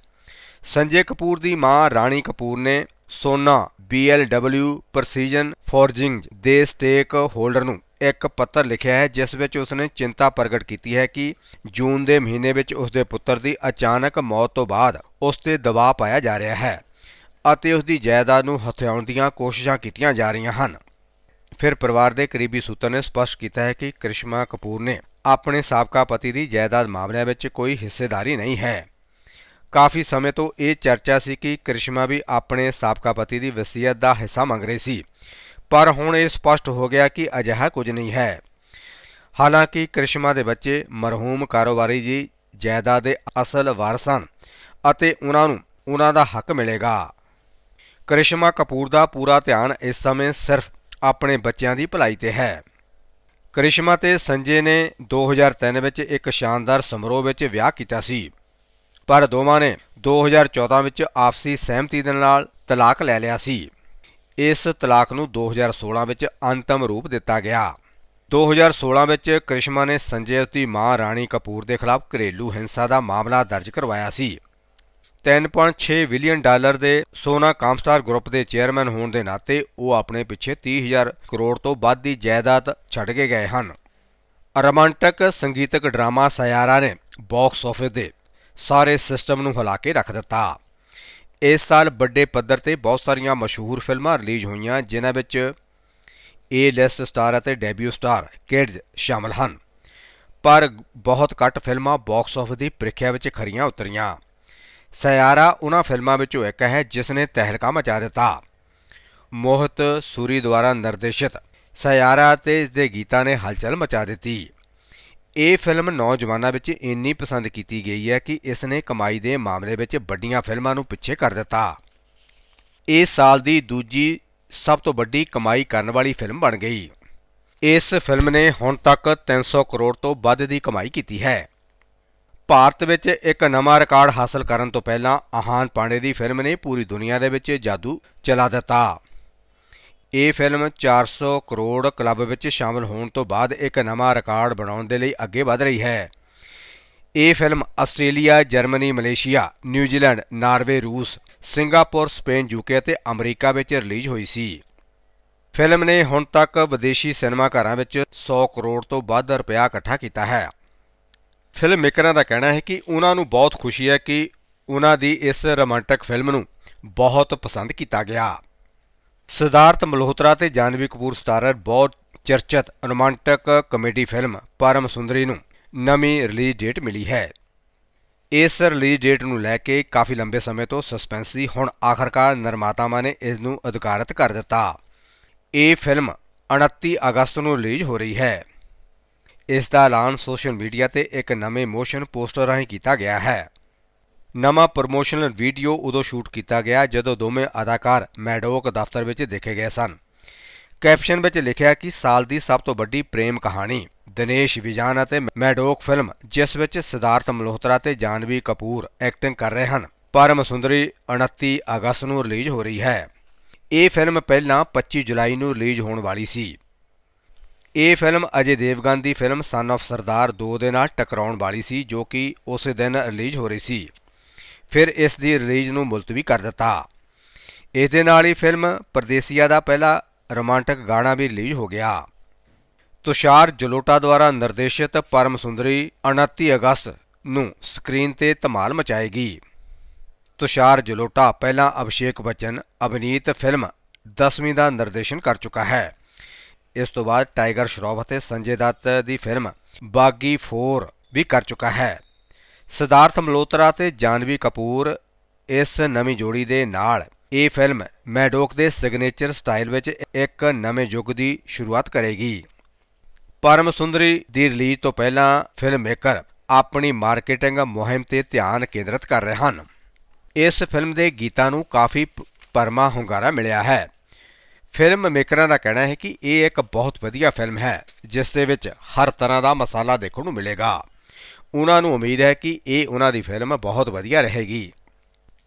ਸੰਜੇ ਕਪੂਰ ਦੀ ਮਾਂ ਰਾਣੀ ਕਪੂਰ ਨੇ ਸੋਨਾ BLW ਪ੍ਰੈਸੀਜਨ ਫੋਰਜਿੰਗ ਦੇ ਸਟੇਕ ਹੋਲਡਰ ਨੂੰ ਇੱਕ ਪੱਤਰ ਲਿਖਿਆ ਹੈ, ਜਿਸ ਵਿੱਚ ਉਸਨੇ ਚਿੰਤਾ ਪ੍ਰਗਟ ਕੀਤੀ ਹੈ ਕਿ ਜੂਨ ਦੇ ਮਹੀਨੇ ਵਿੱਚ ਉਸਦੇ ਪੁੱਤਰ ਦੀ ਅਚਾਨਕ ਮੌਤ ਤੋਂ ਬਾਅਦ ਉਸ ਤੇ ਦਬਾਅ ਪਾਇਆ ਜਾ ਰਿਹਾ ਹੈ ਅਤੇ ਉਸ ਦੀ ਜਾਇਦਾਦ ਨੂੰ ਹਥਿਆਉਣ ਦੀਆਂ ਕੋਸ਼ਿਸ਼ਾਂ ਕੀਤੀਆਂ ਜਾ ਰਹੀਆਂ ਹਨ। ਫਿਰ ਪਰਿਵਾਰ ਦੇ ਕਰੀਬੀ ਸੂਤਰ ਨੇ ਸਪਸ਼ਟ ਕੀਤਾ ਹੈ ਕਿ ਕ੍ਰਿਸ਼ਮਾ ਕਪੂਰ ਨੇ ਆਪਣੇ ਸਾਬਕਾ ਪਤੀ ਦੀ ਜਾਇਦਾਦ ਮਾਮਲਿਆਂ ਵਿੱਚ ਕੋਈ ਹਿੱਸੇਦਾਰੀ ਨਹੀਂ ਹੈ। ਕਾਫੀ ਸਮੇਂ ਤੋਂ ਇਹ ਚਰਚਾ ਸੀ ਕਿ ਕ੍ਰਿਸ਼ਮਾ ਵੀ ਆਪਣੇ ਸਾਬਕਾ ਪਤੀ ਦੀ ਵਸੀਅਤ ਦਾ ਹਿੱਸਾ ਮੰਗ ਰਹੀ ਸੀ, ਪਰ ਹੁਣ ਇਹ ਸਪਸ਼ਟ ਹੋ ਗਿਆ ਕਿ ਅਜਿਹਾ ਕੁਝ ਨਹੀਂ ਹੈ। ਹਾਲਾਂਕਿ ਕ੍ਰਿਸ਼ਮਾ ਦੇ ਬੱਚੇ ਮਰਹੂਮ ਕਾਰੋਬਾਰੀ ਜੀ ਜਾਇਦਾਦ ਦੇ ਅਸਲ ਵਾਰਸ ਹਨ ਅਤੇ ਉਹਨਾਂ ਨੂੰ ਉਹਨਾਂ ਦਾ ਹੱਕ ਮਿਲੇਗਾ। ਕ੍ਰਿਸ਼ਮਾ ਕਪੂਰ ਦਾ ਪੂਰਾ ਧਿਆਨ ਇਸ ਸਮੇਂ ਸਿਰਫ ਆਪਣੇ ਬੱਚਿਆਂ ਦੀ ਭਲਾਈ ਤੇ ਹੈ। ਕਰਿਸ਼ਮਾ ਤੇ ਸੰਜੇ ਨੇ 2003 ਵਿੱਚ ਇੱਕ ਸ਼ਾਨਦਾਰ ਸਮਾਰੋਹ ਵਿੱਚ ਵਿਆਹ ਕੀਤਾ ਸੀ। ਪਰ ਦੋਵਾਂ ਨੇ 2014 ਵਿੱਚ ਆਪਸੀ ਸਹਿਮਤੀ ਦੇ ਨਾਲ ਤਲਾਕ ਲੈ ਲਿਆ ਸੀ। ਇਸ ਤਲਾਕ ਨੂੰ 2016 ਵਿੱਚ ਅੰਤਮ ਰੂਪ ਦਿੱਤਾ ਗਿਆ। 2016 ਵਿੱਚ ਕ੍ਰਿਸ਼ਮਾ ਨੇ ਸੰਜੇ ਦੀ ਮਾਂ ਰਾਣੀ ਕਪੂਰ ਦੇ ਖਿਲਾਫ ਘਰੇਲੂ ਹਿੰਸਾ ਦਾ ਮਾਮਲਾ ਦਰਜ ਕਰਵਾਇਆ ਸੀ। 3.6 ਬਿਲੀਅਨ ਡਾਲਰ ਦੇ ਸੋਨਾ ਕਾਮਸਟਾਰ ਗਰੁੱਪ ਦੇ ਚੇਅਰਮੈਨ ਹੋਣ ਦੇ ਨਾਤੇ ਉਹ ਆਪਣੇ ਪਿੱਛੇ 30000 ਕਰੋੜ ਤੋਂ ਵੱਧ ਦੀ ਜਾਇਦਾਦ ਛੱਡ ਕੇ ਗਏ ਹਨ। ਰੋਮਾਂਟਿਕ ਸੰਗੀਤਕ ਡਰਾਮਾ ਸਯਾਰਾ ਨੇ ਬਾਕਸ ਆਫਿਸ ਦੇ ਸਾਰੇ ਸਿਸਟਮ ਨੂੰ ਹਿਲਾ ਕੇ ਰੱਖ ਦਿੱਤਾ। ਇਸ ਸਾਲ ਵੱਡੇ ਪੱਧਰ ਤੇ ਬਹੁਤ ਸਾਰੀਆਂ ਮਸ਼ਹੂਰ ਫਿਲਮਾਂ ਰਿਲੀਜ਼ ਹੋਈਆਂ, ਜਿਨ੍ਹਾਂ ਵਿੱਚ ਏ ਲਿਸਟ ਸਟਾਰ ਅਤੇ ਡੈਬਿਊ ਸਟਾਰ ਕਿਡਜ਼ ਸ਼ਾਮਲ ਹਨ। ਪਰ ਬਹੁਤ ਘੱਟ ਫਿਲਮਾਂ ਬਾਕਸ ਆਫਿਸ ਦੀ ਪ੍ਰੀਖਿਆ ਵਿੱਚ ਖਰੀਆਂ ਉਤਰੀਆਂ। ਸਯਾਰਾ ਉਹਨਾਂ ਫਿਲਮਾਂ ਵਿੱਚੋਂ ਇੱਕ ਹੈ, ਜਿਸ ਨੇ ਤਹਿਲਕਾ ਮਚਾ ਦਿੱਤਾ। ਮੋਹਿਤ ਸੂਰੀ ਦੁਆਰਾ ਨਿਰਦੇਸ਼ਿਤ। ਸਯਾਰਾ ਤੇ ਇਸ ਦੇ ਗੀਤਾਂ ਨੇ ਹਲਚਲ ਮਚਾ ਦਿੱਤੀ। ਇਹ ਫਿਲਮ ਨੌਜਵਾਨਾਂ ਵਿੱਚ ਇੰਨੀ ਪਸੰਦ ਕੀਤੀ ਗਈ ਹੈ ਕਿ ਇਸ ਨੇ ਕਮਾਈ ਦੇ ਮਾਮਲੇ ਵਿੱਚ ਵੱਡੀਆਂ ਫਿਲਮਾਂ ਨੂੰ ਪਿੱਛੇ ਕਰ ਦਿੱਤਾ। ਇਸ ਸਾਲ ਦੀ ਦੂਜੀ ਸਭ ਤੋਂ ਵੱਡੀ ਕਮਾਈ ਕਰਨ ਵਾਲੀ ਫਿਲਮ ਬਣ ਗਈ। ਇਸ ਫਿਲਮ ਨੇ ਹੁਣ ਤੱਕ 300 ਕਰੋੜ ਤੋਂ ਵੱਧ ਦੀ ਕਮਾਈ ਕੀਤੀ ਹੈ। ਭਾਰਤ ਵਿੱਚ ਇੱਕ ਨਵਾਂ ਰਿਕਾਰਡ ਹਾਸਲ ਕਰਨ ਤੋਂ ਪਹਿਲਾਂ ਆਹਾਨ ਪਾਂਡੇ ਦੀ ਫਿਲਮ ਨੇ ਪੂਰੀ ਦੁਨੀਆ ਦੇ ਵਿੱਚ ਜਾਦੂ ਚਲਾ ਦਿੱਤਾ। ਇਹ ਫਿਲਮ 400 ਕਰੋੜ ਕਲੱਬ ਵਿੱਚ ਸ਼ਾਮਲ ਹੋਣ ਤੋਂ ਬਾਅਦ ਇੱਕ ਨਵਾਂ ਰਿਕਾਰਡ ਬਣਾਉਣ ਦੇ ਲਈ ਅੱਗੇ ਵਧ ਰਹੀ ਹੈ। ਇਹ film Australia, Germany, Malaysia, New Zealand, Norway, ਰੂਸ, ਸਿੰਗਾਪੁਰ, ਸਪੇਨ, ਯੂਕੇ ਅਤੇ ਅਮਰੀਕਾ ਵਿੱਚ ਰਿਲੀਜ਼ ਹੋਈ ਸੀ। ਫਿਲਮ ਨੇ ਹੁਣ ਤੱਕ ਵਿਦੇਸ਼ੀ ਸਿਨੇਮਾ ਘਰਾਂ ਵਿੱਚ 100 ਕਰੋੜ ਤੋਂ ਵੱਧ ਰੁਪਇਆ ਇਕੱਠਾ ਕੀਤਾ ਹੈ। ਫਿਲਮ ਮੇਕਰਾਂ ਦਾ ਕਹਿਣਾ ਹੈ ਕਿ ਉਹਨਾਂ ਨੂੰ ਬਹੁਤ ਖੁਸ਼ੀ ਹੈ ਕਿ ਉਹਨਾਂ ਦੀ ਇਸ ਰੋਮਾਂਟਿਕ ਫਿਲਮ ਨੂੰ ਬਹੁਤ ਪਸੰਦ ਕੀਤਾ ਗਿਆ। ਸਿਧਾਰਥ ਮਲਹੋਤਰਾ ਤੇ ਜਾਨਵੀ ਕਪੂਰ ਸਟਾਰਰ ਬਹੁਤ ਚਰਚਿਤ romantic comedy film Param Sundari ਨੂੰ ਨਵੀਂ ਰਿਲੀਜ਼ ਡੇਟ ਮਿਲੀ ਹੈ। ਇਸ ਰਿਲੀਜ਼ ਡੇਟ ਨੂੰ ਲੈ ਕੇ ਕਾਫੀ ਲੰਬੇ ਸਮੇਂ ਤੋਂ ਸਸਪੈਂਸ ਸੀ। ਹੁਣ ਆਖਰਕਾਰ ਨਿਰਮਾਤਾਵਾਂ ਨੇ ਇਸ ਨੂੰ ਅਧਿਕਾਰਤ ਕਰ ਦਿੱਤਾ। ਇਹ ਫਿਲਮ 29 ਅਗਸਤ ਨੂੰ ਰਿਲੀਜ਼ ਹੋ ਰਹੀ ਹੈ। ਇਸ ਦਾ ਐਲਾਨ ਸੋਸ਼ਲ ਮੀਡੀਆ ਤੇ ਇੱਕ ਨਵੇਂ ਮੋਸ਼ਨ ਪੋਸਟਰ ਰਾਹੀਂ ਕੀਤਾ ਗਿਆ ਹੈ। ਨਵਾਂ ਪ੍ਰਮੋਸ਼ਨਲ ਵੀਡੀਓ ਉਦੋਂ ਸ਼ੂਟ ਕੀਤਾ ਗਿਆ ਜਦੋਂ ਦੋਵੇਂ ਅਦਾਕਾਰ ਮੈਡੋਕ ਦਫ਼ਤਰ ਵਿੱਚ ਦੇਖੇ ਗਏ ਸਨ। ਕੈਪਸ਼ਨ ਵਿੱਚ ਲਿਖਿਆ ਕਿ ਸਾਲ ਦੀ ਸਭ ਤੋਂ ਵੱਡੀ ਪ੍ਰੇਮ ਕਹਾਣੀ, ਦਿਨੇਸ਼ ਵਿਜਾਨ ਅਤੇ ਮੈਡੋਕ ਫਿਲਮ, ਜਿਸ ਵਿੱਚ ਸਿਧਾਰਥ ਮਲਹੋਤਰਾ ਤੇ ਜਾਨਵੀ ਕਪੂਰ ਐਕਟਿੰਗ ਕਰ ਰਹੇ ਹਨ, ਪਰਮ ਸੁੰਦਰੀ 29 ਅਗਸਤ ਨੂੰ ਰਿਲੀਜ਼ ਹੋ ਰਹੀ ਹੈ। ਇਹ ਫਿਲਮ ਪਹਿਲਾਂ 25 ਜੁਲਾਈ ਨੂੰ ਰਿਲੀਜ਼ ਹੋਣ ਵਾਲੀ ਸੀ। ਇਹ ਫਿਲਮ ਅਜੇ ਦੇਵਗਨ ਦੀ ਫਿਲਮ ਸਨ ਆਫ ਸਰਦਾਰ 2 ਦੇ ਨਾਲ ਟਕਰਾਉਣ ਵਾਲੀ ਸੀ, ਜੋ ਕਿ ਉਸੇ ਦਿਨ ਰਿਲੀਜ਼ ਹੋ ਰਹੀ ਸੀ। ਫਿਰ ਇਸ ਦੀ ਰਿਲੀਜ਼ ਨੂੰ ਮੁਲਤਵੀ ਕਰ ਦਿੱਤਾ। ਇਸ ਦੇ ਨਾਲ ਹੀ ਫਿਲਮ ਪਰਦੇਸੀਆ ਦਾ ਪਹਿਲਾ ਰੋਮਾਂਟਿਕ ਗਾਣਾ ਵੀ ਰਿਲੀਜ਼ ਹੋ ਗਿਆ। ਤੁਸ਼ਾਰ ਜਲੋਟਾ ਦੁਆਰਾ ਨਿਰਦੇਸ਼ਿਤ ਪਰਮ ਸੁੰਦਰੀ 29 ਅਗਸਤ ਨੂੰ ਸਕਰੀਨ ਤੇ ਧਮਾਲ ਮਚਾਏਗੀ। ਤੁਸ਼ਾਰ ਜਲੋਟਾ ਪਹਿਲਾਂ ਅਭਿਸ਼ੇਕ ਬੱਚਨ ਅਭਿਨੀਤ ਫਿਲਮ 10ਵੀਂ ਦਾ ਨਿਰਦੇਸ਼ਨ ਕਰ ਚੁੱਕਾ ਹੈ। ਇਸ ਤੋਂ ਬਾਅਦ ਟਾਈਗਰ ਸ਼ਰੋਫ ਅਤੇ ਸੰਜੇ ਦੱਤ ਦੀ ਫਿਲਮ ਬਾਗੀ 4 ਵੀ ਕਰ ਚੁੱਕਾ ਹੈ। ਸਿਧਾਰਥ ਮਲਹੋਤਰਾ ਤੇ ਜਾਨਵੀ ਕਪੂਰ ਇਸ ਨਵੀਂ ਜੋੜੀ ਦੇ ਨਾਲ ਇਹ ਫਿਲਮ ਮੈਡੋਕ ਦੇ ਸਿਗਨੇਚਰ ਸਟਾਈਲ ਵਿੱਚ ਇੱਕ ਨਵੇਂ ਯੁੱਗ ਦੀ ਸ਼ੁਰੂਆਤ ਕਰੇਗੀ। ਪਰਮ ਸੁੰਦਰੀ ਦੀ ਰਿਲੀਜ਼ ਤੋਂ ਪਹਿਲਾਂ ਫਿਲਮ ਮੇਕਰ ਆਪਣੀ ਮਾਰਕੀਟਿੰਗ ਮੁਹਿੰਮ ਤੇ ਧਿਆਨ ਕੇਂਦਰਿਤ ਕਰ ਰਹੇ ਹਨ। ਇਸ ਫਿਲਮ ਦੇ ਗੀਤਾਂ ਨੂੰ ਕਾਫੀ ਪ- ਹੁੰਗਾਰਾ ਮਿਲਿਆ ਹੈ। ਫਿਲਮ ਮੇਕਰਾਂ ਦਾ ਕਹਿਣਾ ਹੈ ਕਿ ਇਹ ਇੱਕ ਬਹੁਤ ਵਧੀਆ ਫਿਲਮ ਹੈ, ਜਿਸ ਦੇ ਵਿੱਚ ਹਰ ਤਰ੍ਹਾਂ ਦਾ ਮਸਾਲਾ ਦੇਖਣ ਨੂੰ ਮਿਲੇਗਾ। ਉਹਨਾਂ ਨੂੰ ਉਮੀਦ ਹੈ ਕਿ ਇਹ ਉਹਨਾਂ ਦੀ ਫਿਲਮ ਬਹੁਤ ਵਧੀਆ ਰਹੇਗੀ।